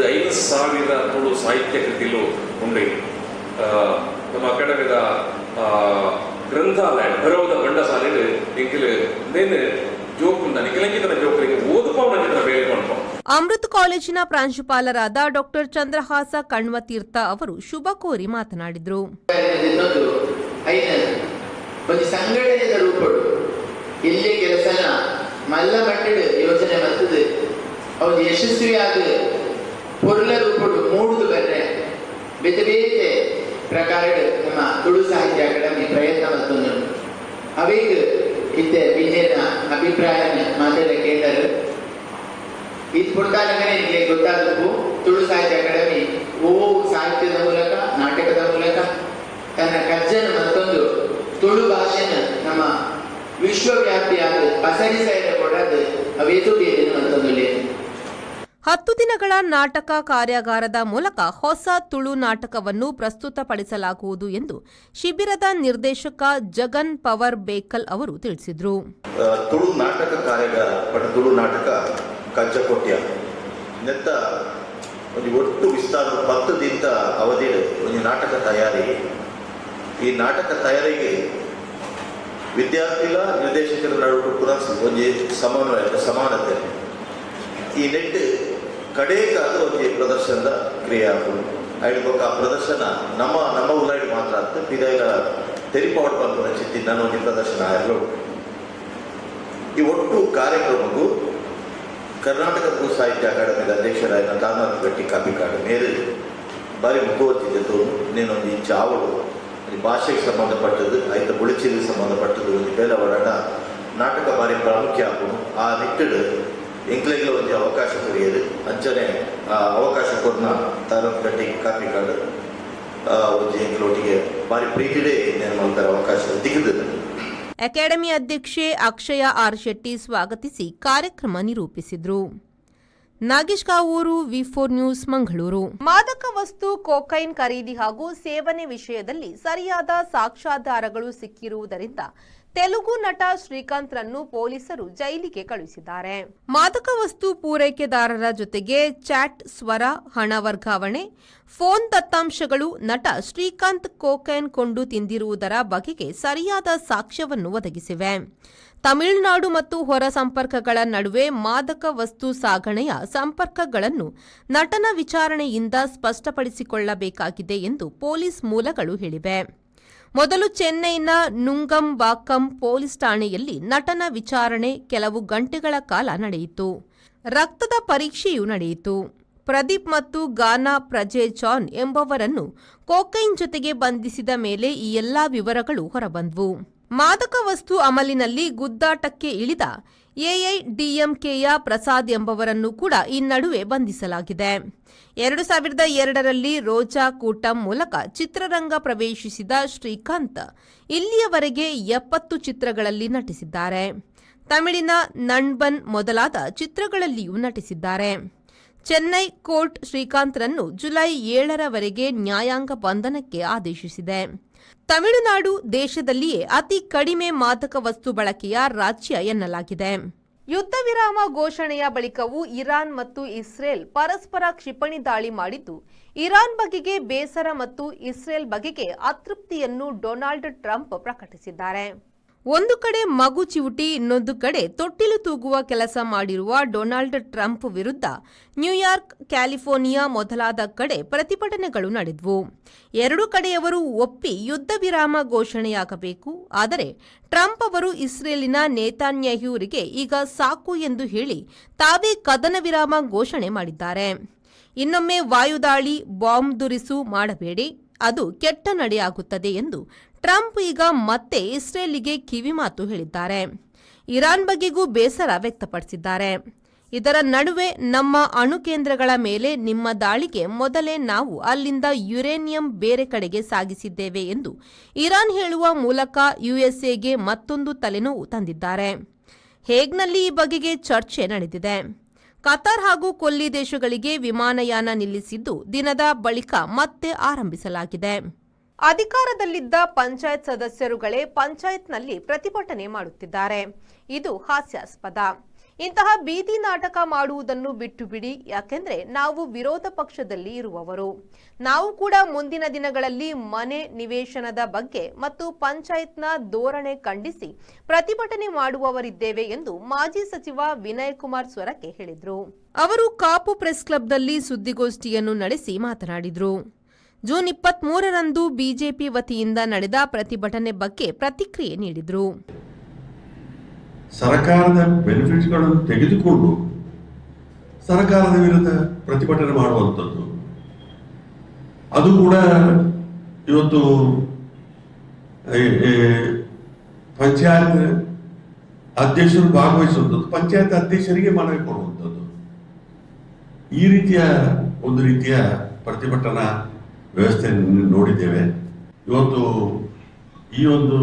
ಐದು ಸಾವಿರ ತುಳು ಸಾಹಿತ್ಯ ಕೃತಿಲು ಉಂಡೆ ನಮ್ಮ ಅಕಾಡೆಮಿದ ಗ್ರಂಥಾಲಯ ಭರವದ ಬಂಡಸಾಲೆಡ್ ಎಂಕಿಲು ನೇನು ಜೋಕುಂದ ನಿಖಲಂಗಿತನ ಜೋಕುಲಿಗೆ ಓದುಪವನ ಬೇಳೆ ಮಾಡ್ಕೊ ಅಮೃತ್ ಕಾಲೇಜಿನ ಪ್ರಾಂಶುಪಾಲರಾದ ಡಾಕ್ಟರ್ ಚಂದ್ರಹಾಸ ಕಣ್ವತೀರ್ಥ ಅವರು ಶುಭ ಕೋರಿ ಮಾತನಾಡಿದರು. ಒಂದು ಸಂಘಟನೆಯ ರೂಪಡು ಎಲ್ಲಿ ಕೆಲಸನ ಮಲ್ಲ ಮಟ್ಟಡು ಯೋಚನೆ ಮತ್ತದು ಅವ್ರು ಯಶಸ್ವಿಯಾದ ಪೊರ್ಲ ರೂಪಡು ಮೂಡುದು ಬರ್ರೆ ಬೇತೆ ಬೇತೆ ಪ್ರಕಾರಡ್ ನಮ್ಮ ತುಳು ಸಾಹಿತ್ಯ ಅಕಾಡೆಮಿ ಪ್ರಯತ್ನ ಮತ್ತೊಂದು ಅವೇಗ ಇತ್ತೆ ವಿಜಯನ ಅಭಿಪ್ರಾಯ ಮಾತಾಡ ಕೇಳರು ಇದು ಕೊಡ್ತಾನಂದ್ರೆ ನಿಮಗೆ ಗೊತ್ತಾಗಬೇಕು ತುಳು ಸಾಹಿತ್ಯ ಅಕಾಡೆಮಿ ಓ ಸಾಹಿತ್ಯದ ಮೂಲಕ ನಾಟಕದ ಮೂಲಕ ತನ್ನ ಕಜ್ಜನ ಮತ್ತೊಂದು ತುಳು ಭಾಷೆನ ನಮ್ಮ ವಿಶ್ವವ್ಯಾಪಿಯಾದ ಪಸರಿಸ ಕೊಡದೆ ಅವೇತುಡಿಯಲ್ಲಿ ಮತ್ತೊಂದು ಲೇಖ ಹತ್ತು ದಿನಗಳ ನಾಟಕ ಕಾರ್ಯಾಗಾರದ ಮೂಲಕ ಹೊಸ ತುಳು ನಾಟಕವನ್ನು ಪ್ರಸ್ತುತಪಡಿಸಲಾಗುವುದು ಎಂದು ಶಿಬಿರದ ನಿರ್ದೇಶಕ ಜಗನ್ ಪವರ್ ಬೇಕಲ್ ಅವರು ತಿಳಿಸಿದರು. ತುಳು ನಾಟಕ ಕಾರ್ಯಾಗಾರ ತುಳು ನಾಟಕ ಕಜ್ಜಕೊಟ್ಯ ನೆತ್ತ ಒಂದು ಒಟ್ಟು ವಿಸ್ತಾರ ಪತ್ತು ದಿನದ ಅವಧಿ ಒಂದು ನಾಟಕ ತಯಾರಿ. ಈ ನಾಟಕ ತಯಾರಿಗೆ ವಿದ್ಯಾರ್ಥಿಗಳ, ನಿರ್ದೇಶಕರ ನಡುವೆ ಪುನಃ ಒಂದು ಸಮನ್ವಯ, ಸಮಾನತೆ. ಈ ನೆಟ್ ಕಡೇಕಾದ ಒಂದು ಪ್ರದರ್ಶನದ ಕ್ರಿಯೆ ಆಗ್ಬೋದು. ಆಯ್ತು ಆ ಪ್ರದರ್ಶನ ನಮ್ಮ ನಮ್ಮ ಉಲ್ಲಾಡಿ ಮಾತ್ರ ಅಂತ ಪಿದಾಯಿಗ ತೆರಿಪಾವಡ್ ಬಂದು ಚಿತ್ತಿ ನಾನು ಒಂದು ಪ್ರದರ್ಶನ ಆಗಲು ಈ ಒಟ್ಟು ಕಾರ್ಯಕ್ರಮಕ್ಕೂ ಕರ್ನಾಟಕ ಭೂ ಸಾಹಿತ್ಯ ಅಕಾಡೆಮಿದ ಅಧ್ಯಕ್ಷರಾದ ದಾಮನ ಗಟ್ಟಿ ಕಾಪಿಕಾಡು ಮೇರೆ ಬಾರಿ ಮುಖವತ್ತಿದ್ದು ನೀನೊಂದು ಇಂಚ ಅವಳು ಭಾಷೆಗೆ ಸಂಬಂಧಪಟ್ಟದ್ದು ಆಯ್ತು ಉಳಿಚಿಗೆ ಸಂಬಂಧಪಟ್ಟದ್ದು ಒಂದು ಬೇಲವಡಣ ನಾಟಕ ಬಾರಿ ಪ್ರಾಮುಖ್ಯ ಆಗುನು ಆ ನಿಟ್ಟಿಡು ಎಂಕ್ಲೆಗಿಲ ಒಂದು ಅವಕಾಶ ಕೊಡಿಯದು ಅಂಚನೆ ಆ ಅವಕಾಶ ಕೊರ್ನ ತಾಲೂಕು ಗಟ್ಟಿ ಕಾಪಿಕಾಡು ಒಂದು ಎಂಕ್ಲೊಟ್ಟಿಗೆ ಬಾರಿ ಪ್ರೀತಿಡೇ ನೇನು ಅವಕಾಶ ದಿಗಿದ್ದು ಅಕಾಡೆಮಿ ಅಧ್ಯಕ್ಷೆ ಅಕ್ಷಯ ಆರ್ ಶೆಟ್ಟಿ ಸ್ವಾಗತಿಸಿ ಕಾರ್ಯಕ್ರಮ ನಿರೂಪಿಸಿದರು. Nagesh Kavoor, V four news, Mangaluru. ಮಾದಕ ವಸ್ತು, ಕೊಕೈನ್ ಖರೀದಿ ಹಾಗೂ ಸೇವನೆ ವಿಷಯದಲ್ಲಿ ಸರಿಯಾದ ಸಾಕ್ಷ್ಯಾಧಾರಗಳು ಸಿಕ್ಕಿರುವುದರಿಂದ ತೆಲುಗು ನಟ ಶ್ರೀಕಾಂತ್ ರನ್ನು ಪೊಲೀಸರು ಜೈಲಿಗೆ ಕಳುಹಿಸಿದ್ದಾರೆ. ಮಾದಕ ವಸ್ತು ಪೂರೈಕೆದಾರರ ಜೊತೆಗೆ ಚಾಟ್, ಸ್ವರ, ಹಣ ವರ್ಗಾವಣೆ, ಫೋನ್ ದತ್ತಾಂಶಗಳು, ನಟ ಶ್ರೀಕಾಂತ್ ಕೋಕೈನ್ ಕೊಂಡು ತಿಂದಿರುವುದರ ಬಗೆಗೆ ಸರಿಯಾದ ಸಾಕ್ಷ್ಯವನ್ನು ಒದಗಿಸಿವೆ. ತಮಿಳುನಾಡು ಮತ್ತು ಹೊರ ಸಂಪರ್ಕಗಳ ನಡುವೆ ಮಾದಕ ವಸ್ತು ಸಾಗಣೆಯ ಸಂಪರ್ಕಗಳನ್ನು ನಟನ ವಿಚಾರಣೆಯಿಂದ ಸ್ಪಷ್ಟಪಡಿಸಿಕೊಳ್ಳಬೇಕಾಗಿದೆ ಎಂದು ಪೊಲೀಸ್ ಮೂಲಗಳು ಹೇಳಿವೆ. ಮೊದಲು ಚೆನ್ನೈನ ನುಂಗಂಬಾಕಂ ಪೊಲೀಸ್ ಠಾಣೆಯಲ್ಲಿ ನಟನ ವಿಚಾರಣೆ ಕೆಲವು ಗಂಟೆಗಳ ಕಾಲ ನಡೆಯಿತು. ರಕ್ತದ ಪರೀಕ್ಷೆಯೂ ನಡೆಯಿತು. ಪ್ರದೀಪ್ ಮತ್ತು ಗಾನಾ ಪ್ರಜೆ ಜಾನ್ ಎಂಬವರನ್ನು ಕೋಕೈನ್ ಜೊತೆಗೆ ಬಂಧಿಸಿದ ಮೇಲೆ ಈ ಎಲ್ಲಾ ವಿವರಗಳು ಹೊರಬಂದ್ವು. ಮಾದಕ ವಸ್ತು ಅಮಲಿನಲ್ಲಿ ಗುದ್ದಾಟಕ್ಕೆ ಇಳಿದ ಎಐಡಿಎಂಕೆಯ ಪ್ರಸಾದ್ ಎಂಬವರನ್ನು ಕೂಡ ಈ ನಡುವೆ ಬಂಧಿಸಲಾಗಿದೆ. ಎರಡು ಸಾವಿರದ ಎರಡರಲ್ಲಿ ರೋಜಾ ಕೂಟಂ ಮೂಲಕ ಚಿತ್ರರಂಗ ಪ್ರವೇಶಿಸಿದ ಶ್ರೀಕಾಂತ್ ಇಲ್ಲಿಯವರೆಗೆ ಎಪ್ಪತ್ತು ಚಿತ್ರಗಳಲ್ಲಿ ನಟಿಸಿದ್ದಾರೆ. ತಮಿಳಿನ ನಣ್ಬನ್ ಮೊದಲಾದ ಚಿತ್ರಗಳಲ್ಲಿಯೂ ನಟಿಸಿದ್ದಾರೆ. ಚೆನ್ನೈ ಕೋರ್ಟ್ ಶ್ರೀಕಾಂತ್ರನ್ನು ಜುಲೈ ಏಳರವರೆಗೆ ನ್ಯಾಯಾಂಗ ಬಂಧನಕ್ಕೆ ಆದೇಶಿಸಿದೆ. ತಮಿಳುನಾಡು ದೇಶದಲ್ಲಿಯೇ ಅತಿ ಕಡಿಮೆ ಮಾದಕ ವಸ್ತು ಬಳಕೆಯ ರಾಜ್ಯ ಎನ್ನಲಾಗಿದೆ. ಯುದ್ಧ ವಿರಾಮ ಘೋಷಣೆಯ ಬಳಿಕವೂ ಇರಾನ್ ಮತ್ತು ಇಸ್ರೇಲ್ ಪರಸ್ಪರ ಕ್ಷಿಪಣಿ ದಾಳಿ ಮಾಡಿದ್ದು, ಇರಾನ್ ಬಗೆಗೆ ಬೇಸರ ಮತ್ತು ಇಸ್ರೇಲ್ ಬಗೆಗೆ ಅತೃಪ್ತಿಯನ್ನು ಡೊನಾಲ್ಡ್ ಟ್ರಂಪ್ ಪ್ರಕಟಿಸಿದ್ದಾರೆ. ಒಂದು ಕಡೆ ಮಗು ಚಿವುಟಿ, ಇನ್ನೊಂದು ಕಡೆ ತೊಟ್ಟಿಲು ತೂಗುವ ಕೆಲಸ ಮಾಡಿರುವ ಡೊನಾಲ್ಡ್ ಟ್ರಂಪ್ ವಿರುದ್ಧ ನ್ಯೂಯಾರ್ಕ್, ಕ್ಯಾಲಿಫೋರ್ನಿಯಾ ಮೊದಲಾದ ಕಡೆ ಪ್ರತಿಭಟನೆಗಳು ನಡೆದವು. ಎರಡು ಕಡೆಯವರು ಒಪ್ಪಿ ಯುದ್ಧ ವಿರಾಮ ಘೋಷಣೆಯಾಗಬೇಕು. ಆದರೆ ಟ್ರಂಪ್ ಅವರು ಇಸ್ರೇಲಿನ ನೇತಾನ್ಯಾಹುರಿಗೆ ಈಗ ಸಾಕು ಎಂದು ಹೇಳಿ ತಾವೇ ಕದನ ವಿರಾಮ ಘೋಷಣೆ ಮಾಡಿದ್ದಾರೆ. ಇನ್ನೊಮ್ಮೆ ವಾಯುದಾಳಿ, ಬಾಂಬ್ ದುರಿಸು ಮಾಡಬೇಡಿ. ಅದು ಕೆಟ್ಟ ನಡೆಯಾಗುತ್ತದೆ ಎಂದು ಟ್ರಂಪ್ ಈಗ ಮತ್ತೆ ಇಸ್ರೇಲಿಗೆ ಕಿವಿಮಾತು ಹೇಳಿದ್ದಾರೆ. ಇರಾನ್ ಬಗೆಗೂ ಬೇಸರ ವ್ಯಕ್ತಪಡಿಸಿದ್ದಾರೆ. ಇದರ ನಡುವೆ ನಮ್ಮ ಅಣು ಕೇಂದ್ರಗಳ ಮೇಲೆ ನಿಮ್ಮ ದಾಳಿಗೆ ಮೊದಲೇ ನಾವು ಅಲ್ಲಿಂದ ಯುರೇನಿಯಂ ಬೇರೆ ಕಡೆಗೆ ಸಾಗಿಸಿದ್ದೇವೆ ಎಂದು ಇರಾನ್ ಹೇಳುವ ಮೂಲಕ ಯುಎಸ್ಎಗೆ ಮತ್ತೊಂದು ತಲೆನೋವು ತಂದಿದ್ದಾರೆ. ಹೇಗ್ನಲ್ಲಿ ಈ ಬಗೆಗೆ ಚರ್ಚೆ ನಡೆದಿದೆ. ಕತಾರ್ ಹಾಗೂ ಕೊಲ್ಲಿ ದೇಶಗಳಿಗೆ ವಿಮಾನಯಾನ ನಿಲ್ಲಿಸಿದ್ದು ದಿನದ ಬಳಿಕ ಮತ್ತೆ ಆರಂಭಿಸಲಾಗಿದೆ. ಅಧಿಕಾರದಲ್ಲಿದ್ದ ಪಂಚಾಯತ್ ಸದಸ್ಯರುಗಳೇ ಪಂಚಾಯತ್ನಲ್ಲಿ ಪ್ರತಿಭಟನೆ ಮಾಡುತ್ತಿದ್ದಾರೆ. ಇದು ಹಾಸ್ಯಾಸ್ಪದ. ಇಂತಹ ಬೀದಿ ನಾಟಕ ಮಾಡುವುದನ್ನು ಬಿಟ್ಟು ಬಿಡಿ ಯಾಕೆಂದ್ರೆ ನಾವು ವಿರೋಧ ಪಕ್ಷದಲ್ಲಿ ಇರುವವರು. ನಾವು ಕೂಡ ಮುಂದಿನ ದಿನಗಳಲ್ಲಿ ಮನೆ ನಿವೇಶನದ ಬಗ್ಗೆ ಮತ್ತು ಪಂಚಾಯತ್ನ ಧೋರಣೆ ಖಂಡಿಸಿ ಪ್ರತಿಭಟನೆ ಮಾಡುವವರಿದ್ದೇವೆ ಎಂದು ಮಾಜಿ ಸಚಿವ ವಿನಯ್ ಕುಮಾರ್ ಸ್ವರಕ್ಕೆ ಹೇಳಿದರು. ಅವರು ಕಾಪು ಪ್ರೆಸ್ ಕ್ಲಬ್ನಲ್ಲಿ ಸುದ್ದಿಗೋಷ್ಠಿಯನ್ನು ನಡೆಸಿ ಮಾತನಾಡಿದರು. ಜೂನ್ ಇಪ್ಪತ್ತ್ ಮೂರರಂದು ಬಿಜೆಪಿ ವತಿಯಿಂದ ನಡೆದ ಪ್ರತಿಭಟನೆ ಬಗ್ಗೆ ಪ್ರತಿಕ್ರಿಯೆ ನೀಡಿದರು. ಸರ್ಕಾರದ ಬೆನಿಫಿಟ್ಗಳನ್ನು ತೆಗೆದುಕೊಂಡು ಸರ್ಕಾರದ ವಿರುದ್ಧ ಪ್ರತಿಭಟನೆ ಮಾಡುವಂಥದ್ದು. ಅದು ಕೂಡ ಇವತ್ತು ಪಂಚಾಯತ್ ಅಧ್ಯಕ್ಷರು ಭಾಗವಹಿಸುವಂಥದ್ದು, ಪಂಚಾಯತ್ ಅಧ್ಯಕ್ಷರಿಗೆ ಮನವಿ ಕೊಡುವಂಥದ್ದು. ಈ ರೀತಿಯ ಒಂದು ರೀತಿಯ ಪ್ರತಿಭಟನಾ ವ್ಯವಸ್ಥೆ ನೋಡಿದ್ದೇವೆ. ಇವತ್ತು ಈ ಒಂದು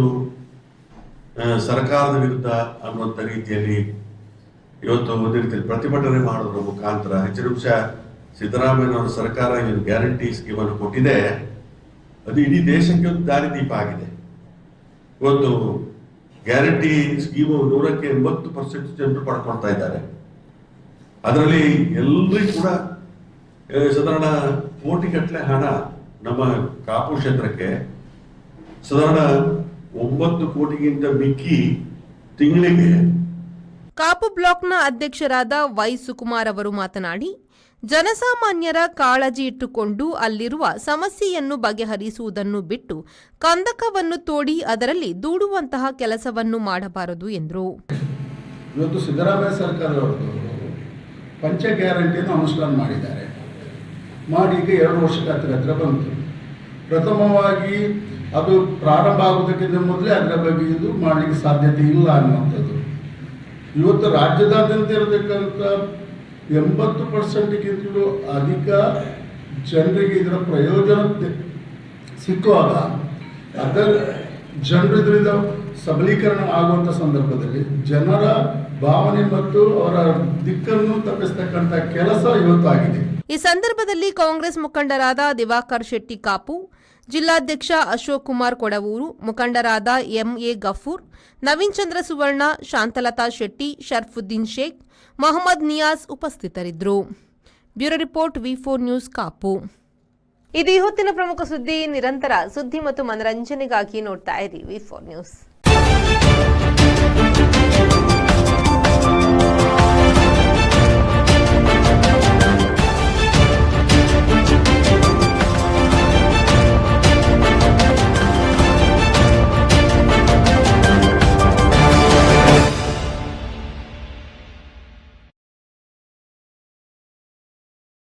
ಸರ್ಕಾರದ ವಿರುದ್ಧ ಅನ್ನುವಂಥ ರೀತಿಯಲ್ಲಿ ಇವತ್ತು ಒಂದು ರೀತಿಯಲ್ಲಿ ಪ್ರತಿಭಟನೆ ಮಾಡೋದ್ರ ಮುಖಾಂತರ ಹೆಚ್ಚಿನ ನಿಮಿಷ ಸಿದ್ದರಾಮಯ್ಯನವರ ಸರ್ಕಾರ ಏನು ಗ್ಯಾರಂಟಿ ಸ್ಕೀಮನ್ನು ಕೊಟ್ಟಿದೆ. ಅದು ಇಡೀ ದೇಶಕ್ಕೆ ಒಂದು ದಾರಿದೀಪ ಆಗಿದೆ. ಇವತ್ತು ಗ್ಯಾರಂಟಿ ಸ್ಕೀಮು ನೂರಕ್ಕೆ ಎಂಬತ್ತು ಪರ್ಸೆಂಟ್ ಜನರು ಪಡ್ಕೊಳ್ತಾ ಇದ್ದಾರೆ. ಅದರಲ್ಲಿ ಎಲ್ಲರಿಗೂ ಕೂಡ ಸಾಧಾರಣ ಸಾಧಾರಣ ಕೋಟಿಗಟ್ಟಲೆ ಹಣ ನಮ್ಮ ಕಾಪು ಕ್ಷೇತ್ರಕ್ಕೆ ಸಾಧಾರಣ ಒಂಬತ್ತು ಕೋಟಿಗಿಂತ ಮಿಕ್ಕಿ ತಿಂಗಳಿಗೆ ಕಾಪು ಬ್ಲಾಕ್ನ ಅಧ್ಯಕ್ಷರಾದ ವೈ ಸುಕುಮಾರ್ ಅವರು ಮಾತನಾಡಿ ಜನಸಾಮಾನ್ಯರ ಕಾಳಜಿ ಇಟ್ಟುಕೊಂಡು ಅಲ್ಲಿರುವ ಸಮಸ್ಯೆಯನ್ನು ಬಗೆಹರಿಸುವುದನ್ನು ಬಿಟ್ಟು ಕಂದಕವನ್ನು ತೋಡಿ ಅದರಲ್ಲಿ ದೂಡುವಂತಹ ಕೆಲಸವನ್ನು ಮಾಡಬಾರದು ಎಂದರು. ಇವತ್ತು ಸಿದ್ದರಾಮಯ್ಯ ಸರ್ಕಾರದವರು ಪಂಚ ಗ್ಯಾರಂಟಿಯನ್ನು ಅನುಷ್ಠಾನ ಮಾಡಿದ್ದಾರೆ. ಮಾಡಿ ಈಗ ಎರಡು ವರ್ಷಕ್ಕೆ ಹತ್ತಿರ ಹತ್ರ ಬಂತು. ಪ್ರಥಮವಾಗಿ ಅದು ಪ್ರಾರಂಭ ಆಗೋದಕ್ಕಿಂತ ಮೊದಲೇ ಅದರ ಬಗ್ಗೆ ಇದು ಮಾಡಲಿಕ್ಕೆ ಸಾಧ್ಯತೆ ಇಲ್ಲ ಅನ್ನುವಂಥದ್ದು. ಇವತ್ತು ರಾಜ್ಯದಾದ್ಯಂತ ಇರತಕ್ಕಂಥ ಎಂಬತ್ತು ಪರ್ಸೆಂಟ್ಗಿಂತಲೂ ಅಧಿಕ ಜನರಿಗೆ ಇದರ ಪ್ರಯೋಜನ ಸಿಕ್ಕುವಾಗ ಅದರ ಜನರಿದ್ರಿಂದ ಸಬಲೀಕರಣ ಆಗುವಂಥ ಸಂದರ್ಭದಲ್ಲಿ ಜನರ ಭಾವನೆ ಮತ್ತು ಅವರ ದಿಕ್ಕನ್ನು ತಪ್ಪಿಸ್ತಕ್ಕಂಥ ಕೆಲಸ ಇವತ್ತಾಗಿದೆ. ಈ ಸಂದರ್ಭದಲ್ಲಿ ಕಾಂಗ್ರೆಸ್ ಮುಖಂಡರಾದ ದಿವಾಕರ್ ಶೆಟ್ಟಿ ಕಾಪು, ಜಿಲ್ಲಾಧ್ಯಕ್ಷ ಅಶೋಕ್ ಕುಮಾರ್ ಕೊಡವೂರು, ಮುಖಂಡರಾದ ಎಂಎ ಗಫೂರ್, ನವೀನ್ ಚಂದ್ರ ಸುವರ್ಣ, ಶಾಂತಲತಾ ಶೆಟ್ಟಿ, ಶರ್ಫುದ್ದೀನ್ ಶೇಖ್, ಮೊಹಮ್ಮದ್ ನಿಯಾಜ್ ಉಪಸ್ಥಿತರಿದ್ದರು. Bureau report V four news Kapu. ಇದು ಹೊತ್ತಿನ ಪ್ರಮುಖ ಸುದ್ದಿ, ನಿರಂತರ ಸುದ್ದಿ ಮತ್ತು ಮನರಂಜನೆಗಾಗಿ ನೋಡ್ತಾ ಇರಿ ವಿ ಫೋರ್ ನ್ಯೂಸ್.